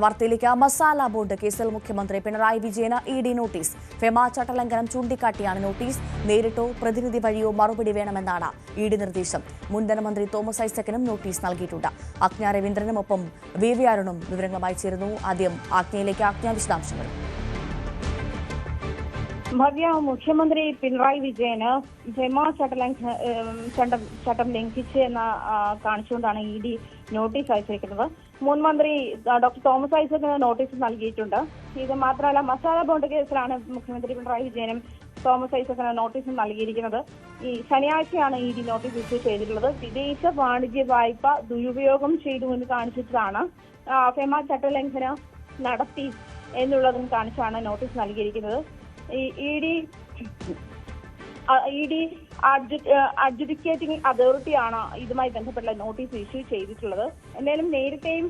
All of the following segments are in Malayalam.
വാർത്തയിലേക്ക് മസാല ബോർഡ് കേസിൽ മുഖ്യമന്ത്രി പിണറായി വിജയന് ഇ ഡി നോട്ടീസ്. ഫെമ ചട്ടലംഘനം ചൂണ്ടിക്കാട്ടിയാണ് നോട്ടീസ്. നേരിട്ടോ പ്രതിനിധി വഴിയോ മറുപടി വേണമെന്നാണ് ഇ ഡി നിർദ്ദേശം. മുൻ ധനമന്ത്രി തോമസ് ഐസക്കിനും നോട്ടീസ് നൽകിയിട്ടുണ്ട്. ആജ്ഞ രവീന്ദ്രനുമൊപ്പം വി വി അരുണും വിവരങ്ങളുമായി ചേരുന്നു. ആദ്യം ആജ്ഞയിലേക്ക് ആജ്ഞ വിശദാംശങ്ങൾ. ഭവ്യ മുഖ്യമന്ത്രി പിണറായി വിജയന് ഫെമ ചട്ടലംഘ ചട്ടം ചട്ടം ലംഘിച്ച് എന്ന കാണിച്ചുകൊണ്ടാണ് ഇ ഡി നോട്ടീസ് അയച്ചിരിക്കുന്നത്. മുൻ മന്ത്രി ഡോക്ടർ തോമസ് ഐസക്കിന് നോട്ടീസ് നൽകിയിട്ടുണ്ട്. ഇത് മാത്രമല്ല മസാല ബോണ്ട് കേസിലാണ് മുഖ്യമന്ത്രി പിണറായി വിജയനും തോമസ് ഐസക്കിന് നോട്ടീസ് നൽകിയിരിക്കുന്നത്. ഈ ശനിയാഴ്ചയാണ് ഇ ഡി നോട്ടീസ് ഇഷ്യൂ ചെയ്തിട്ടുള്ളത്. വിദേശ വാണിജ്യ വായ്പ ദുരുപയോഗം ചെയ്തു എന്ന് കാണിച്ചിട്ടാണ് ഫെമ ചട്ടലംഘനം നടത്തി എന്നുള്ളതും കാണിച്ചാണ് നോട്ടീസ് നൽകിയിരിക്കുന്നത്. E D E D adjudicating അതോറിറ്റിയാണ് ഇതുമായി ബന്ധപ്പെട്ട നോട്ടീസ് ഇഷ്യൂ ചെയ്തിട്ടുള്ളത്. എന്തായാലും നേരത്തെയും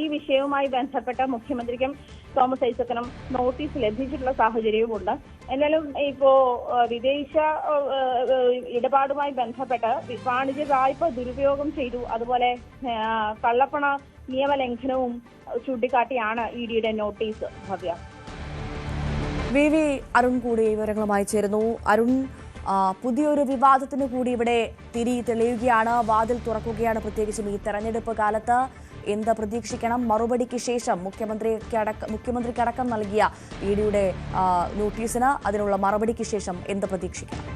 ഈ വിഷയവുമായി ബന്ധപ്പെട്ട മുഖ്യമന്ത്രിക്കും തോമസ് ഐസക്കനും നോട്ടീസ് ലഭിച്ചിട്ടുള്ള സാഹചര്യവുമുണ്ട്. എന്നാലും ഇപ്പോ വിദേശ ഇടപാടുമായി ബന്ധപ്പെട്ട് വാണിജ്യ വായ്പ ദുരുപയോഗം ചെയ്തു. അതുപോലെ കള്ളപ്പണ നിയമലംഘനവും ചൂണ്ടിക്കാട്ടിയാണ് ഇ ഡിയുടെ notice Bhavya. V V Arun കൂടി വിവരങ്ങളുമായി ചേരുന്നു. അരുൺ പുതിയൊരു വിവാദത്തിന് കൂടി ഇവിടെ തിരി തെളിയുകയാണ്. വാതിൽ തുറക്കുകയാണ് പ്രത്യേകിച്ചും ഈ തെരഞ്ഞെടുപ്പ് കാലത്ത്. എന്ത് പ്രതീക്ഷിക്കണം? മറുപടിക്ക് ശേഷം മുഖ്യമന്ത്രിക്ക് അടക്കം മുഖ്യമന്ത്രിക്കടക്കം നൽകിയ ഇ ഡിയുടെ നോട്ടീസിന് അതിനുള്ള മറുപടിക്ക് ശേഷം എന്ത് പ്രതീക്ഷിക്കണം?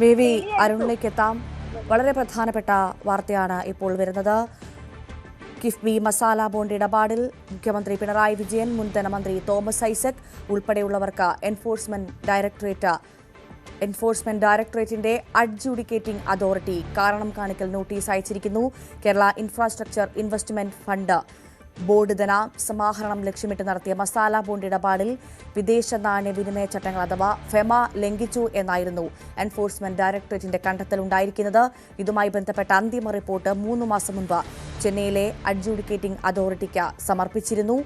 മേവി അരുണിലേക്ക് എത്താം. വളരെ പ്രധാനപ്പെട്ട വാർത്തയാണ് ഇപ്പോൾ വരുന്നത്. കിഫ്ബി മസാല ബോണ്ട് ഇടപാടിൽ മുഖ്യമന്ത്രി പിണറായി വിജയൻ മുൻ ധനമന്ത്രി തോമസ് ഐസക് ഉൾപ്പെടെയുള്ളവർക്ക് എൻഫോഴ്സ്മെന്റ് ഡയറക്ടറേറ്റ് എൻഫോഴ്സ്മെന്റ് ഡയറക്ടറേറ്റിന്റെ അഡ്ജുഡിക്കേറ്റിംഗ് അതോറിറ്റി കാരണം കാണിക്കൽ നോട്ടീസ് അയച്ചിരിക്കുന്നു. Kerala infrastructure investment fund board ധന സമാഹരണം ലക്ഷ്യമിട്ട് നടത്തിയ മസാല ബോണ്ട് ഇടപാടിൽ വിദേശ നാണ്യ വിനിമയ ചട്ടങ്ങൾ അഥവാ ഫെമ ലംഘിച്ചു എന്നായിരുന്നു എൻഫോഴ്സ്മെന്റ് ഡയറക്ടറേറ്റിന്റെ കണ്ടെത്തലുണ്ടായിരിക്കുന്നത് ഇതുമായി ബന്ധപ്പെട്ട അന്തിമ റിപ്പോർട്ട് മൂന്ന് മാസം മുമ്പ് ചെന്നൈയിലെ അഡ്ജൂഡിക്കേറ്റിംഗ് അതോറിറ്റിക്ക് സമർപ്പിച്ചിരുന്നു.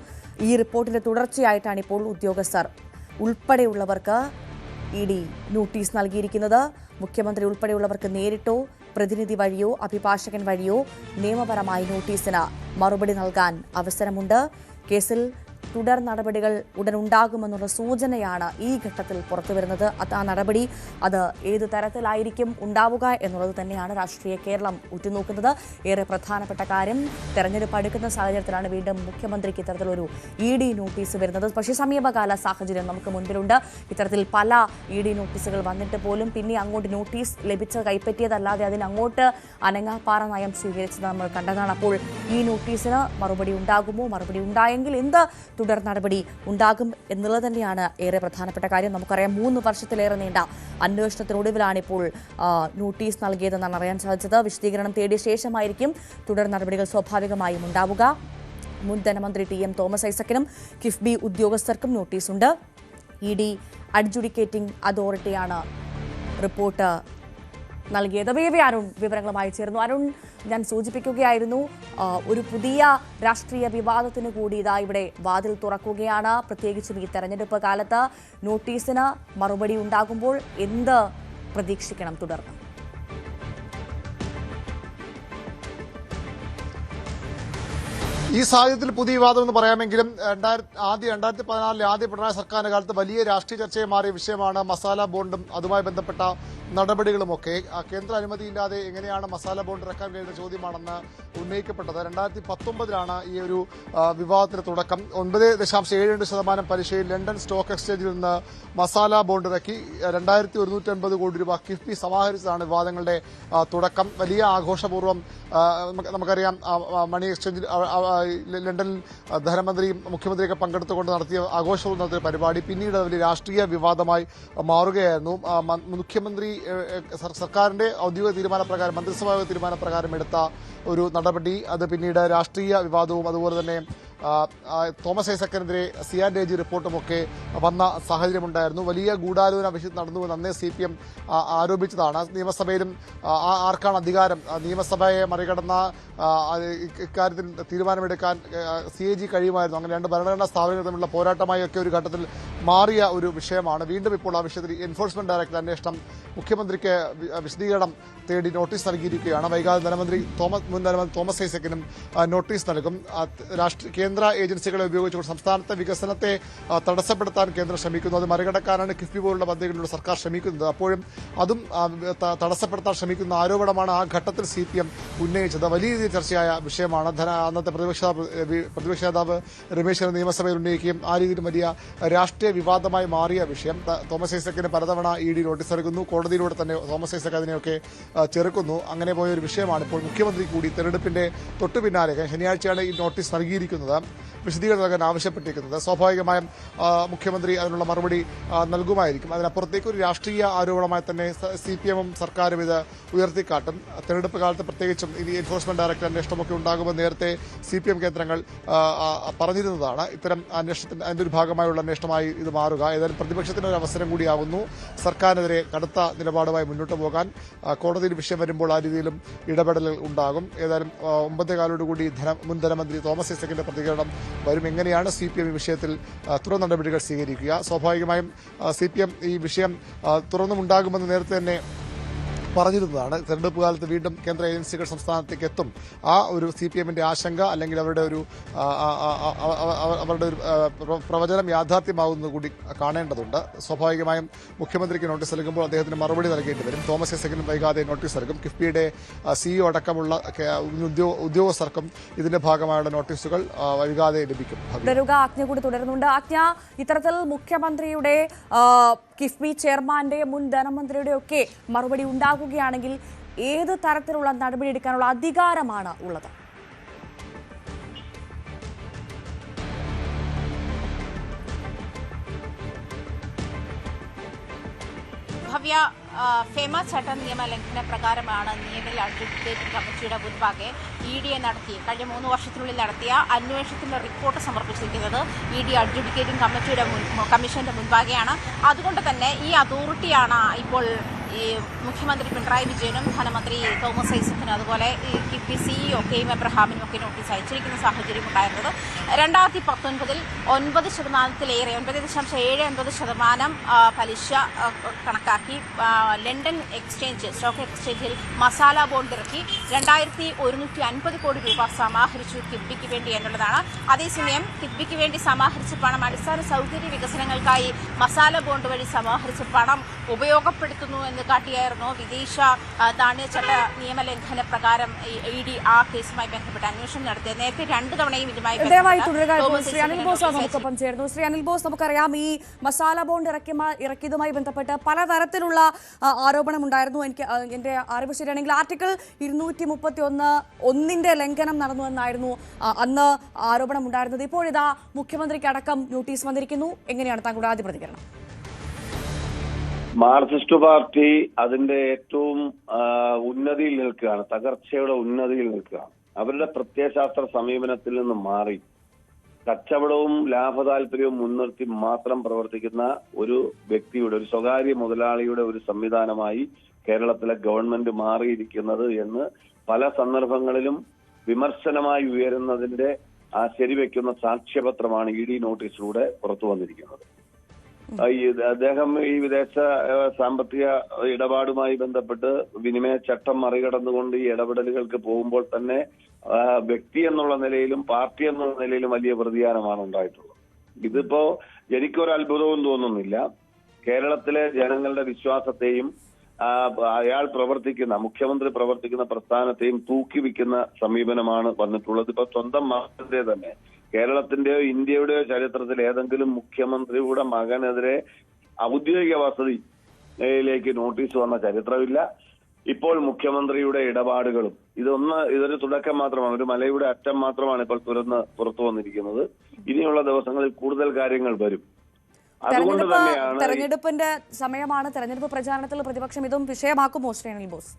ഈ റിപ്പോർട്ടിന്റെ തുടർച്ചയായിട്ടാണ് ഇപ്പോൾ ഉദ്യോഗസ്ഥർ ഉൾപ്പെടെയുള്ളവർക്ക് ഇ ഡി നോട്ടീസ് നൽകിയിരിക്കുന്നത്. മുഖ്യമന്ത്രി ഉൾപ്പെടെയുള്ളവർക്ക് നേരിട്ടോ പ്രതിനിധി വഴിയോ അഭിഭാഷകൻ വഴിയോ നിയമപരമായി നോട്ടീസിന് മറുപടി നൽകാൻ അവസരമുണ്ട്. കേസിൽ തുടർ നടപടികൾ ഉടൻ ഉണ്ടാകുമെന്നുള്ള സൂചനയാണ് ഈ ഘട്ടത്തിൽ പുറത്തുവരുന്നത് അത് ആ നടപടി അത് ഏത് തരത്തിലായിരിക്കും ഉണ്ടാവുക എന്നുള്ളത് തന്നെയാണ് രാഷ്ട്രീയ കേരളം ഉറ്റുനോക്കുന്നത്. ഏറെ പ്രധാനപ്പെട്ട കാര്യം തെരഞ്ഞെടുപ്പ് അടുക്കുന്ന സാഹചര്യത്തിലാണ് വീണ്ടും മുഖ്യമന്ത്രിക്ക് ഇത്തരത്തിലൊരു ഇ ഡി നോട്ടീസ് വരുന്നത്. പക്ഷേ സമീപകാല സാഹചര്യം നമുക്ക് മുൻപിലുണ്ട്. ഇത്തരത്തിൽ പല ഇ ഡി നോട്ടീസുകൾ വന്നിട്ട് പോലും പിന്നെ അങ്ങോട്ട് നോട്ടീസ് ലഭിച്ച കൈപ്പറ്റിയതല്ലാതെ അതിനങ്ങോട്ട് അനങ്ങാപ്പാറ നയം സ്വീകരിച്ചത് നമ്മൾ കണ്ടതാണ്. അപ്പോൾ ഈ നോട്ടീസിന് മറുപടി ഉണ്ടാകുമോ? മറുപടി ഉണ്ടായെങ്കിൽ എന്ത് തുടർ നടപടി ഉണ്ടാകും എന്നുള്ളത് തന്നെയാണ് ഏറെ പ്രധാനപ്പെട്ട കാര്യം. നമുക്കറിയാം മൂന്ന് വർഷത്തിലേറെ നീണ്ട അന്വേഷണത്തിനൊടുവിലാണ് ഇപ്പോൾ നോട്ടീസ് നൽകിയതെന്നാണ് അറിയാൻ സാധിച്ചത്. വിശദീകരണം തേടിയ ശേഷമായിരിക്കും തുടർ നടപടികൾ സ്വാഭാവികമായും ഉണ്ടാവുക. മുൻ ധനമന്ത്രി ടി എം തോമസ് ഐസക്കിനും കിഫ്ബി ഉദ്യോഗസ്ഥർക്കും നോട്ടീസുണ്ട്. ഇ ഡി അഡ്ജുഡിക്കേറ്റിംഗ് അതോറിറ്റിയാണ് റിപ്പോർട്ട് നൽകിയത്. വി വി അരുൺ വിവരങ്ങളുമായി ചേർന്നു അരുൺ ഞാൻ സൂചിപ്പിക്കുകയായിരുന്നു ഒരു പുതിയ രാഷ്ട്രീയ വിവാദത്തിന് കൂടി ഇതാ ഇവിടെ വാതിൽ തുറക്കുകയാണ്. പ്രത്യേകിച്ചും ഈ തെരഞ്ഞെടുപ്പ് കാലത്ത് നോട്ടീസിന് മറുപടി ഉണ്ടാകുമ്പോൾ എന്ത് പ്രതീക്ഷിക്കണം തുടർന്ന്? ഈ സാഹചര്യത്തിൽ പുതിയ വിവാദം എന്ന് പറയാമെങ്കിലും രണ്ടായിരത്തി ആദ്യ രണ്ടായിരത്തി പതിനാലിലെ ആദ്യ പിണറായി സർക്കാരിന്റെ കാലത്ത് വലിയ രാഷ്ട്രീയ ചർച്ചയെ മാറിയ വിഷയമാണ് മസാല ബോണ്ടും അതുമായി ബന്ധപ്പെട്ട നടപടികളുമൊക്കെ. കേന്ദ്ര അനുമതിയില്ലാതെ എങ്ങനെയാണ് മസാല ബോണ്ട് ഇറക്കാൻ കഴിയുന്ന ചോദ്യമാണെന്ന് ഉന്നയിക്കപ്പെട്ടത്? രണ്ടായിരത്തി പത്തൊമ്പതിലാണ് ഈ ഒരു വിവാദത്തിന് തുടക്കം. ഒൻപത് ദശാംശം ഏഴ് രണ്ട് ശതമാനം പലിശയിൽ ലണ്ടൻ സ്റ്റോക്ക് എക്സ്ചേഞ്ചിൽ നിന്ന് മസാല ബോണ്ട് ഇറക്കി. രണ്ടായിരത്തി ഒരുന്നൂറ്റി അൻപത് കോടി രൂപ കിഫ്ബി സമാഹരിച്ചതാണ് വിവാദങ്ങളുടെ തുടക്കം. വലിയ ആഘോഷപൂർവം നമുക്കറിയാം മണി എക്സ്ചേഞ്ചിൽ ലണ്ടനിൽ ധനമന്ത്രിയും മുഖ്യമന്ത്രിയൊക്കെ പങ്കെടുത്തുകൊണ്ട് നടത്തിയ ആഘോഷവും നടത്തിയ പരിപാടി പിന്നീട് അതിൽ രാഷ്ട്രീയ വിവാദമായി മാറുകയായിരുന്നു. മുഖ്യമന്ത്രി ഏ, ഏ, സർ- സർക്കാരിന്റെ ഔദ്യോഗിക തീരുമാനപ്രകാരം മന്ത്രിസഭാ തീരുമാനപ്രകാരം എടുത്ത ഒരു നടപടി. അത് പിന്നീട് രാഷ്ട്രീയ വിവാദവും അതുപോലെ തന്നെ തോമസ് ഐസക്കനെതിരെ ഐസക്കിനെതിരെ സിയാൻ റിപ്പോർട്ടും റിപ്പോർട്ടുമൊക്കെ വന്ന സാഹചര്യമുണ്ടായിരുന്നു. വലിയ ഗൂഢാലോചന വിഷയം നടന്നുവെന്ന് അന്നേ സി പി എം ആരോപിച്ചതാണ്. നിയമസഭയിലും ആർക്കാണ് അധികാരം? നിയമസഭയെ മറികടന്ന ഇക്കാര്യത്തിൽ തീരുമാനമെടുക്കാൻ സി എ ജി കഴിയുമായിരുന്നു. അങ്ങനെ രണ്ട് ഭരണഘടനാ സ്ഥാപനങ്ങൾ തമ്മിലുള്ള പോരാട്ടമായി ഒക്കെ ഒരു ഘട്ടത്തിൽ മാറിയ ഒരു വിഷയമാണ്. വീണ്ടും ഇപ്പോൾ ആ വിഷയത്തിൽ എൻഫോഴ്സ്മെന്റ് ഡയറക്ടർ അന്വേഷണം മുഖ്യമന്ത്രിക്ക് വിശദീകരണം തേടി നോട്ടീസ് നൽകിയിരിക്കുകയാണ്. വൈകാതെ ധനമന്ത്രി തോമസ് മുൻ ധനമന്ത്രി തോമസ് ഐസക്കിനും നോട്ടീസ് നൽകും. രാഷ്ട്രീയ കേന്ദ്ര ഏജൻസികളെ ഉപയോഗിച്ചുകൊണ്ട് സംസ്ഥാനത്തെ വികസനത്തെ തടസ്സപ്പെടുത്താൻ കേന്ദ്രം ശ്രമിക്കുന്നു. അത് മറികടക്കാനാണ് കിഫ്ബി പോലുള്ള പദ്ധതികളിലൂടെ സർക്കാർ ശ്രമിക്കുന്നത്. അപ്പോഴും അതും തടസ്സപ്പെടുത്താൻ ശ്രമിക്കുന്ന ആരോപണമാണ് ആ ഘട്ടത്തിൽ സി പി എം ഉന്നയിച്ചത്. വലിയ രീതിയിൽ ചർച്ചയായ വിഷയമാണ്. ധന അന്നത്തെ പ്രതിപക്ഷ പ്രതിപക്ഷ നേതാവ് രമേശ് ചെന്നിത്തല നിയമസഭയിൽ ഉന്നയിക്കുകയും ആ രീതിയിൽ വലിയ രാഷ്ട്രീയ വിവാദമായി മാറിയ വിഷയം. തോമസ് ഐസക്കിന് പലതവണ ഇ ഡി നോട്ടീസ് നൽകുന്നു. കോടതിയിലൂടെ തന്നെ തോമസ് ഐസക് അതിനെയൊക്കെ ചെറുക്കുന്നു. അങ്ങനെ പോയ ഒരു വിഷയമാണ് ഇപ്പോൾ മുഖ്യമന്ത്രി കൂടി തെരഞ്ഞെടുപ്പിന്റെ തൊട്ടു പിന്നാലെ ശനിയാഴ്ചയാണ് ഈ നോട്ടീസ് നൽകിയിരിക്കുന്നത്. വിശദീകരണം നൽകാൻ ആവശ്യപ്പെട്ടിരിക്കുന്നത്. സ്വാഭാവികമായും മുഖ്യമന്ത്രി അതിനുള്ള മറുപടി നൽകുമായിരിക്കും. അതിനപ്പുറത്തേക്ക് ഒരു രാഷ്ട്രീയ ആരോപണമായി തന്നെ സി പി എമ്മും സർക്കാരും ഇത് ഉയർത്തിക്കാട്ടും. തെരഞ്ഞെടുപ്പ് കാലത്ത് പ്രത്യേകിച്ചും ഇനി എൻഫോഴ്സ്മെന്റ് ഡയറക്ടർ അന്വേഷണമൊക്കെ ഉണ്ടാകുമെന്ന് നേരത്തെ സി പി എം കേന്ദ്രങ്ങൾ പറഞ്ഞിരുന്നതാണ്. ഇത്തരം അന്വേഷണത്തിന്റെ അതിന്റെ ഒരു ഭാഗമായുള്ള അന്വേഷണമായി ഇത് മാറുക. ഏതായാലും പ്രതിപക്ഷത്തിന് ഒരു അവസരം കൂടിയാകുന്നു സർക്കാരിനെതിരെ കടുത്ത നിലപാടുമായി മുന്നോട്ട് പോകാൻ ആ, കോടതിയിൽ വിഷയം വരുമ്പോൾ ആ രീതിയിലും ഇടപെടലുകൾ ഉണ്ടാകും. ഏതായാലും ആ, ഒമ്പതേ കാലോടുകൂടി ധന മുൻ ധനമന്ത്രി തോമസ് ഐസക്കിന്റെ പ്രതികരണം വരും. എങ്ങനെയാണ് സി പി എം ഈ വിഷയത്തിൽ തുറ നടപടികൾ സ്വീകരിക്കുക? സ്വാഭാവികമായും സി പി എം ഈ വിഷയം തുറന്നുമുണ്ടാകുമെന്ന് നേരത്തെ തന്നെ പറഞ്ഞിരുന്നതാണ്. തെരഞ്ഞെടുപ്പ് കാലത്ത് വീണ്ടും കേന്ദ്ര ഏജൻസികൾ സംസ്ഥാനത്തേക്ക് എത്തും. ആ ഒരു സി പി എമ്മിന്റെ ആശങ്ക അല്ലെങ്കിൽ അവരുടെ ഒരു അവരുടെ ഒരു പ്രവചനം യാഥാർത്ഥ്യമാവുന്നത് കൂടി കാണേണ്ടതുണ്ട്. സ്വാഭാവികമായും മുഖ്യമന്ത്രിക്ക് നോട്ടീസ് നൽകുമ്പോൾ അദ്ദേഹത്തിന് മറുപടി നൽകേണ്ടി വരും. തോമസ് ഐസക്കിനും വൈകാതെ നോട്ടീസ് നൽകും. കിഫ്ബിയുടെ സിഇഒ അടക്കമുള്ള ഉദ്യോഗസ്ഥർക്കും ഇതിന്റെ ഭാഗമായുള്ള നോട്ടീസുകൾ വൈകാതെ ലഭിക്കും. ആജ്ഞ കൂടി തുടരുന്നുണ്ട്. ആജ്ഞ ഇത്തരത്തിൽ മുഖ്യമന്ത്രിയുടെ കിഫ്ബി ചെയർമാന്റെ മുൻ ധനമന്ത്രിയുടെ ഒക്കെ മറുപടി ഉണ്ടാകുകയാണെങ്കിൽ ഏത് തരത്തിലുള്ള നടപടി എടുക്കാനുള്ള അധികാരമാണ് ഉള്ളത്? ഭവ്യ ഫെമ ചട്ട നിയമ ലംഘന പ്രകാരമാണ് നിയമൽ അഡ്വക്കേറ്റ് കമ്മിറ്റിയുടെ മുൻപാകെ ഇ ഡിയെ നടത്തി കഴിഞ്ഞ മൂന്ന് വർഷത്തിനുള്ളിൽ നടത്തിയ അന്വേഷണത്തിന്റെ റിപ്പോർട്ട് സമർപ്പിച്ചിരിക്കുന്നത് ഇ ഡി അഡ്വക്കേറ്റിംഗ് കമ്മിറ്റിയുടെ കമ്മീഷന്റെ മുൻപാകെയാണ്. അതുകൊണ്ട് തന്നെ ഈ അതോറിറ്റിയാണ് ഇപ്പോൾ ഈ മുഖ്യമന്ത്രി പിണറായി വിജയനും ധനമന്ത്രി തോമസ് ഐസക്കിനും അതുപോലെ ഈ കിഫ്ബി സിഇഒ കെ എം എബ്രഹാമിനും ഒക്കെ നോട്ടീസ് അയച്ചിരിക്കുന്ന സാഹചര്യം ഉണ്ടായിരുന്നത്. രണ്ടായിരത്തി പത്തൊൻപതിൽ ഒൻപത് ശതമാനത്തിലേറെ ഒൻപത് ദശാംശം ഏഴ് ഒൻപത് ശതമാനം പലിശ കണക്കാക്കി ലണ്ടൻ എക്സ്ചേഞ്ച് സ്റ്റോക്ക് എക്സ്ചേഞ്ചിൽ മസാല ബോണ്ട് ഇറക്കി രണ്ടായിരത്തി ഒരുന്നൂറ്റി അൻപത് കോടി രൂപ സമാഹരിച്ചു കിഫ്ബിക്ക് വേണ്ടി എന്നുള്ളതാണ്. അതേസമയം കിഫ്ബിക്ക് വേണ്ടി സമാഹരിച്ച പണം അടിസ്ഥാന സൗകര്യ വികസനങ്ങൾക്കായി മസാല ബോണ്ട് വഴി സമാഹരിച്ച പണം ഉപയോഗപ്പെടുത്തുന്നു എന്ന് കാട്ടിയായിരുന്നു. വിദേശ നാണ്യചട്ട നിയമലംഘന പ്രകാരം ഇ ഡി ആ കേസുമായി ബന്ധപ്പെട്ട് അന്വേഷണം നടത്തിയത്. നേരത്തെ രണ്ട് തവണയും ഇതുമായി ശ്രീ അനിൽ ബോസ് നോട്ടീസ് നമുക്കൊപ്പം ചേർന്നു ശ്രീ അനിൽ ബോസ് നമുക്കറിയാം ഈ മസാല ബോണ്ട് ഇറക്കി ഇറക്കിയതുമായി ബന്ധപ്പെട്ട് പലതരത്തിലുള്ള ആരോപണം ഉണ്ടായിരുന്നു എനിക്ക് എന്റെ അറിവ് ശരിയാണെങ്കിൽ ആർട്ടിക്കിൾ ഇരുന്നൂറ്റി മുപ്പത്തി ഒന്ന് ഒന്നിന്റെ ലംഘനം നടന്നു എന്നായിരുന്നു അന്ന് ആരോപണം ഉണ്ടായിരുന്നത് ഇപ്പോഴിതാ മുഖ്യമന്ത്രിക്ക് അടക്കം നോട്ടീസ് വന്നിരിക്കുന്നു. എങ്ങനെയാണ് താങ്കളുടെ ആദ്യ പ്രതികരണം? മാർക്സിസ്റ്റ് പാർട്ടി അതിന്റെ ഏറ്റവും ഉന്നതിയിൽ നിൽക്കുകയാണ്. തകർച്ചയുടെ ഉന്നതിയിൽ നിൽക്കുകയാണ്. അവരുടെ പ്രത്യയശാസ്ത്ര സമീപനത്തിൽ നിന്ന് മാറി. കച്ചവടവും ലാഭതാല്പര്യവും മുൻനിർത്തി മാത്രം പ്രവർത്തിക്കുന്ന ഒരു വ്യക്തിയുടെ ഒരു സ്വകാര്യ മുതലാളിയുടെ ഒരു സംവിധാനമായി കേരളത്തിലെ ഗവൺമെന്റ് മാറിയിരിക്കുന്നത് എന്ന് പല സന്ദർഭങ്ങളിലും വിമർശനമായി ഉയരുന്നതിന്റെ ആ ശരിവെക്കുന്ന സാക്ഷ്യപത്രമാണ് ഇ ഡി നോട്ടീസിലൂടെ പുറത്തു വന്നിരിക്കുന്നത്. ഈ അദ്ദേഹം ഈ വിദേശ സാമ്പത്തിക ഇടപാടുമായി ബന്ധപ്പെട്ട് വിനിമയ ചട്ടം മറികടന്നുകൊണ്ട് ഈ ഇടപെടലുകൾക്ക് പോകുമ്പോൾ തന്നെ വ്യക്തി എന്നുള്ള നിലയിലും പാർട്ടി എന്നുള്ള നിലയിലും വലിയ പ്രതികാരമാണ് ഉണ്ടായിട്ടുള്ളത്. ഇതിപ്പോ എനിക്കൊരു അത്ഭുതവും തോന്നുന്നില്ല. കേരളത്തിലെ ജനങ്ങളുടെ വിശ്വാസത്തെയും അയാൾ പ്രവർത്തിക്കുന്ന മുഖ്യമന്ത്രി പ്രവർത്തിക്കുന്ന പ്രസ്ഥാനത്തെയും തൂക്കി വിൽക്കുന്ന സമീപനമാണ് വന്നിട്ടുള്ളത്. ഇപ്പൊ സ്വന്തം മാസത്തെ തന്നെ കേരളത്തിന്റെയോ ഇന്ത്യയുടെയോ ചരിത്രത്തിൽ ഏതെങ്കിലും മുഖ്യമന്ത്രിയുടെ മകനെതിരെ ഔദ്യോഗിക വസതിയിലേക്ക് നോട്ടീസ് വന്ന ചരിത്രമില്ല. ഇപ്പോൾ മുഖ്യമന്ത്രിയുടെ ഇടപാടുകളും ഇതൊന്ന് ഇതൊരു തുടക്കം മാത്രമാണ് ഒരു മലയുടെ അറ്റം മാത്രമാണ് ഇപ്പോൾ തുറന്ന് പുറത്തു വന്നിരിക്കുന്നത്. ഇനിയുള്ള ദിവസങ്ങളിൽ കൂടുതൽ കാര്യങ്ങൾ വരും. അതുകൊണ്ട് തന്നെയാണ് തെരഞ്ഞെടുപ്പിന്റെ സമയമാണ് തെരഞ്ഞെടുപ്പ് പ്രചാരണത്തിൽ പ്രതിപക്ഷം ഇതും വിഷയമാക്കുമോ ശ്രീനിൽ ബോസ്?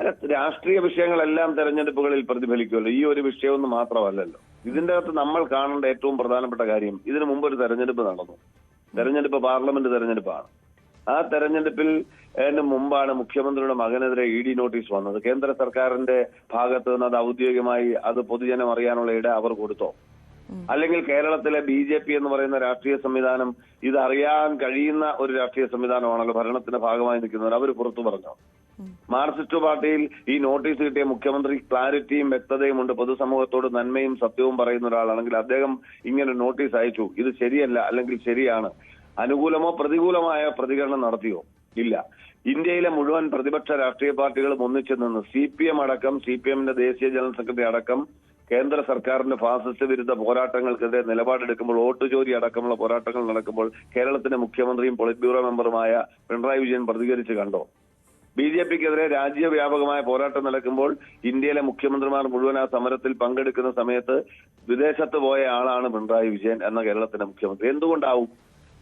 അല്ല, രാഷ്ട്രീയ വിഷയങ്ങളെല്ലാം തെരഞ്ഞെടുപ്പുകളിൽ പ്രതിഫലിക്കുമല്ലോ. ഈ ഒരു വിഷയമൊന്നും മാത്രമല്ലല്ലോ. ഇതിന്റെ അകത്ത് നമ്മൾ കാണേണ്ട ഏറ്റവും പ്രധാനപ്പെട്ട കാര്യം ഇതിനു മുമ്പ് ഒരു തെരഞ്ഞെടുപ്പ് നടന്നു. തെരഞ്ഞെടുപ്പ് പാർലമെന്റ് തെരഞ്ഞെടുപ്പാണ്. ആ തെരഞ്ഞെടുപ്പിൽ മുമ്പാണ് മുഖ്യമന്ത്രിയുടെ മകനെതിരെ ഇ ഡി നോട്ടീസ് വന്നത്. കേന്ദ്ര സർക്കാരിന്റെ ഭാഗത്ത് നിന്ന് അത് ഔദ്യോഗികമായി അത് പൊതുജനം അറിയാനുള്ള ഇട അവർ കൊടുത്തോ? അല്ലെങ്കിൽ കേരളത്തിലെ ബി ജെ പി എന്ന് പറയുന്ന രാഷ്ട്രീയ സംവിധാനം ഇത് അറിയാൻ കഴിയുന്ന ഒരു രാഷ്ട്രീയ സംവിധാനമാണല്ലോ? ഭരണത്തിന്റെ ഭാഗമായി നിൽക്കുന്നവർ അവർ പുറത്തു പറഞ്ഞോ? മാർക്സിസ്റ്റ് പാർട്ടിയിൽ ഈ നോട്ടീസ് കിട്ടിയ മുഖ്യമന്ത്രി ക്ലാരിറ്റിയും വ്യക്തതയും ഉണ്ട്. പൊതുസമൂഹത്തോട് നന്മയും സത്യവും പറയുന്ന ഒരാളാണെങ്കിൽ അദ്ദേഹം ഇങ്ങനെ നോട്ടീസ് അയച്ചു. ഇത് ശരിയല്ല അല്ലെങ്കിൽ ശരിയാണ്. അനുകൂലമോ പ്രതികൂലമായ പ്രതികരണം നടത്തിയോ? ഇല്ല. ഇന്ത്യയിലെ മുഴുവൻ പ്രതിപക്ഷ രാഷ്ട്രീയ പാർട്ടികളും ഒന്നിച്ചു നിന്ന് സി പി എം അടക്കം സി പി എമ്മിന്റെ ദേശീയ ജനറൽ സെക്രട്ടറി അടക്കം കേന്ദ്ര സർക്കാരിന്റെ ഫാസിസ്റ്റ് വിരുദ്ധ പോരാട്ടങ്ങൾക്കെതിരെ നിലപാടെടുക്കുമ്പോൾ വോട്ട് ചോരി അടക്കമുള്ള പോരാട്ടങ്ങൾ നടക്കുമ്പോൾ കേരളത്തിന്റെ മുഖ്യമന്ത്രിയും പൊളിറ്റ് ബ്യൂറോ മെമ്പറുമായ പിണറായി വിജയൻ പ്രതികരിച്ച് കണ്ടോ? ബി ജെ പിക്കെതിരെ രാജ്യവ്യാപകമായ പോരാട്ടം നടക്കുമ്പോൾ ഇന്ത്യയിലെ മുഖ്യമന്ത്രിമാർ മുഴുവൻ ആ സമരത്തിൽ പങ്കെടുക്കുന്ന സമയത്ത് വിദേശത്ത് പോയ ആളാണ് പിണറായി വിജയൻ എന്ന കേരളത്തിന്റെ മുഖ്യമന്ത്രി. എന്തുകൊണ്ടാവും?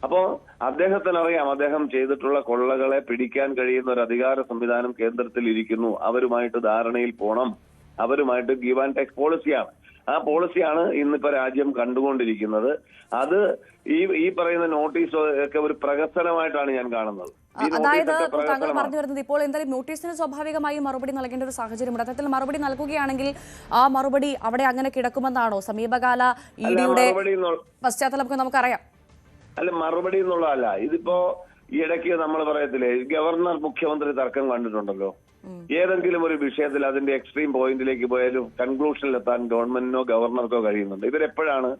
അപ്പോ അദ്ദേഹത്തിന് അറിയാം അദ്ദേഹം ചെയ്തിട്ടുള്ള കൊള്ളകളെ പിടിക്കാൻ കഴിയുന്ന ഒരു അധികാര സംവിധാനം കേന്ദ്രത്തിൽ ഇരിക്കുന്നു. അവരുമായിട്ട് ധാരണയിൽ പോണം. അവരുമായിട്ട് ഗീവ് ആൻഡ് ടേക്ക് പോളിസിയാണ് ആ പോളിസിയാണ് ഇന്നിപ്പോ രാജ്യം കണ്ടുകൊണ്ടിരിക്കുന്നത്. അത് ഈ ഈ പറയുന്ന നോട്ടീസ് ഒക്കെ ഒരു പ്രഹസനമായിട്ടാണ് ഞാൻ കാണുന്നത്. അതായത് താങ്കൾ പറഞ്ഞു വരുന്നത് ഇപ്പോൾ എന്തായാലും നോട്ടീസിന് സ്വാഭാവികമായി മറുപടി നൽകേണ്ട ഒരു സാഹചര്യമുണ്ട്. അത്തരത്തിൽ മറുപടി നൽകുകയാണെങ്കിൽ ആ മറുപടി അവിടെ അങ്ങനെ കിടക്കുമെന്നാണോ? സമീപകാല ഇ ഡിയുടെ പശ്ചാത്തലമൊക്കെ നമുക്കറിയാം. അല്ല മറുപടി എന്നുള്ളതല്ല. ഇതിപ്പോ ഇടയ്ക്ക് നമ്മൾ പറയത്തില്ലേ ഗവർണർ മുഖ്യമന്ത്രി തർക്കം കണ്ടിട്ടുണ്ടല്ലോ. ഏതെങ്കിലും ഒരു വിഷയത്തിൽ അതിന്റെ എക്സ്ട്രീം പോയിന്റിലേക്ക് പോയാലും കൺക്ലൂഷനിലെത്താൻ ഗവൺമെന്റിനോ ഗവർണർക്കോ കഴിയുന്നുണ്ട്. ഇവരെപ്പോഴാണ്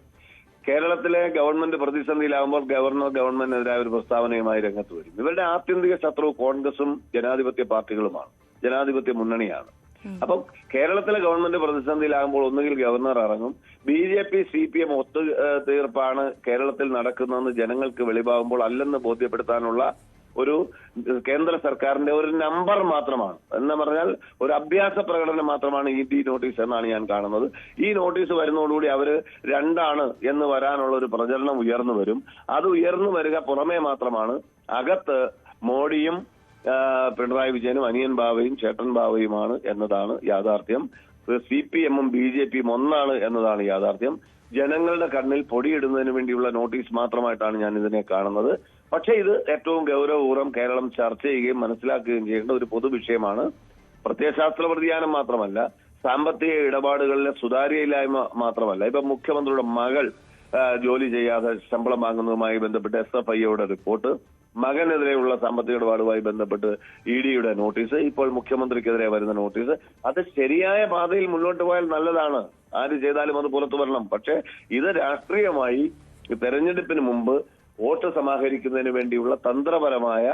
കേരളത്തിലെ ഗവൺമെന്റ് പ്രതിസന്ധിയിലാകുമ്പോൾ ഗവർണർ ഗവൺമെന്റിനെതിരായ ഒരു പ്രസ്താവനയുമായി രംഗത്ത് വരും ഇവരുടെ ആത്യന്തിക ശത്രു കോൺഗ്രസും ജനാധിപത്യ പാർട്ടികളുമാണ്. ജനാധിപത്യ മുന്നണിയാണ്. അപ്പം കേരളത്തിലെ ഗവൺമെന്റ് പ്രതിസന്ധിയിലാകുമ്പോൾ ഒന്നുകിൽ ഗവർണർ ഇറങ്ങും B J P C P M ഒത്തു തീർപ്പാണ് കേരളത്തിൽ നടക്കുന്നതെന്ന് ജനങ്ങൾക്ക് വെളിവാകുമ്പോൾ അല്ലെന്ന് ബോധ്യപ്പെടുത്താനുള്ള ഒരു കേന്ദ്ര സർക്കാരിന്റെ ഒരു നമ്പർ മാത്രമാണ്. എന്ന് പറഞ്ഞാൽ ഒരു അഭ്യാസ പ്രകടനം മാത്രമാണ് ഈ ഡി നോട്ടീസ് എന്നാണ് ഞാൻ കാണുന്നത്. ഈ നോട്ടീസ് വരുന്നതോടുകൂടി അവർ രണ്ടാണ് എന്ന് വരാനുള്ള ഒരു പ്രചരണം ഉയർന്നു വരും. അത് ഉയർന്നു വരിക പുറമേ മാത്രമാണ് അകത്ത് മോഡിയും പിണറായി വിജയനും അനിയൻ ബാവയും ചേട്ടൻ ബാവയുമാണ് എന്നതാണ് യാഥാർത്ഥ്യം. സി പി എമ്മും ബി ജെ പിയും ഒന്നാണ് എന്നതാണ് യാഥാർത്ഥ്യം. ജനങ്ങളുടെ കണ്ണിൽ പൊടിയിടുന്നതിന് വേണ്ടിയുള്ള നോട്ടീസ് മാത്രമായിട്ടാണ് ഞാൻ ഇതിനെ കാണുന്നത്. പക്ഷേ ഇത് ഏറ്റവും ഗൗരവപൂർവം കേരളം ചർച്ച ചെയ്യുകയും മനസ്സിലാക്കുകയും ചെയ്യേണ്ട ഒരു പൊതുവിഷയമാണ് പ്രത്യയശാസ്ത്ര വ്യതിയാനം മാത്രമല്ല സാമ്പത്തിക ഇടപാടുകളിലെ സുതാര്യയില്ലായ്മ മാത്രമല്ല. ഇപ്പൊ മുഖ്യമന്ത്രിയുടെ മകൾ ജോലി ചെയ്യാതെ ശമ്പളം വാങ്ങുന്നതുമായി ബന്ധപ്പെട്ട് എസ് എഫ് ഐയുടെ റിപ്പോർട്ട് മകനെതിരെയുള്ള സാമ്പത്തിക ഇടപാടുമായി ബന്ധപ്പെട്ട് ഇ ഡിയുടെ നോട്ടീസ് ഇപ്പോൾ മുഖ്യമന്ത്രിക്കെതിരെ വരുന്ന നോട്ടീസ്. അത് ശരിയായ പാതയിൽ മുന്നോട്ട് പോയാൽ നല്ലതാണ്. ആര് ചെയ്താലും അത് പുറത്തു വരണം. പക്ഷേ ഇത് രാഷ്ട്രീയമായി തെരഞ്ഞെടുപ്പിന് മുമ്പ് വോട്ട് സമാഹരിക്കുന്നതിന് വേണ്ടിയുള്ള തന്ത്രപരമായ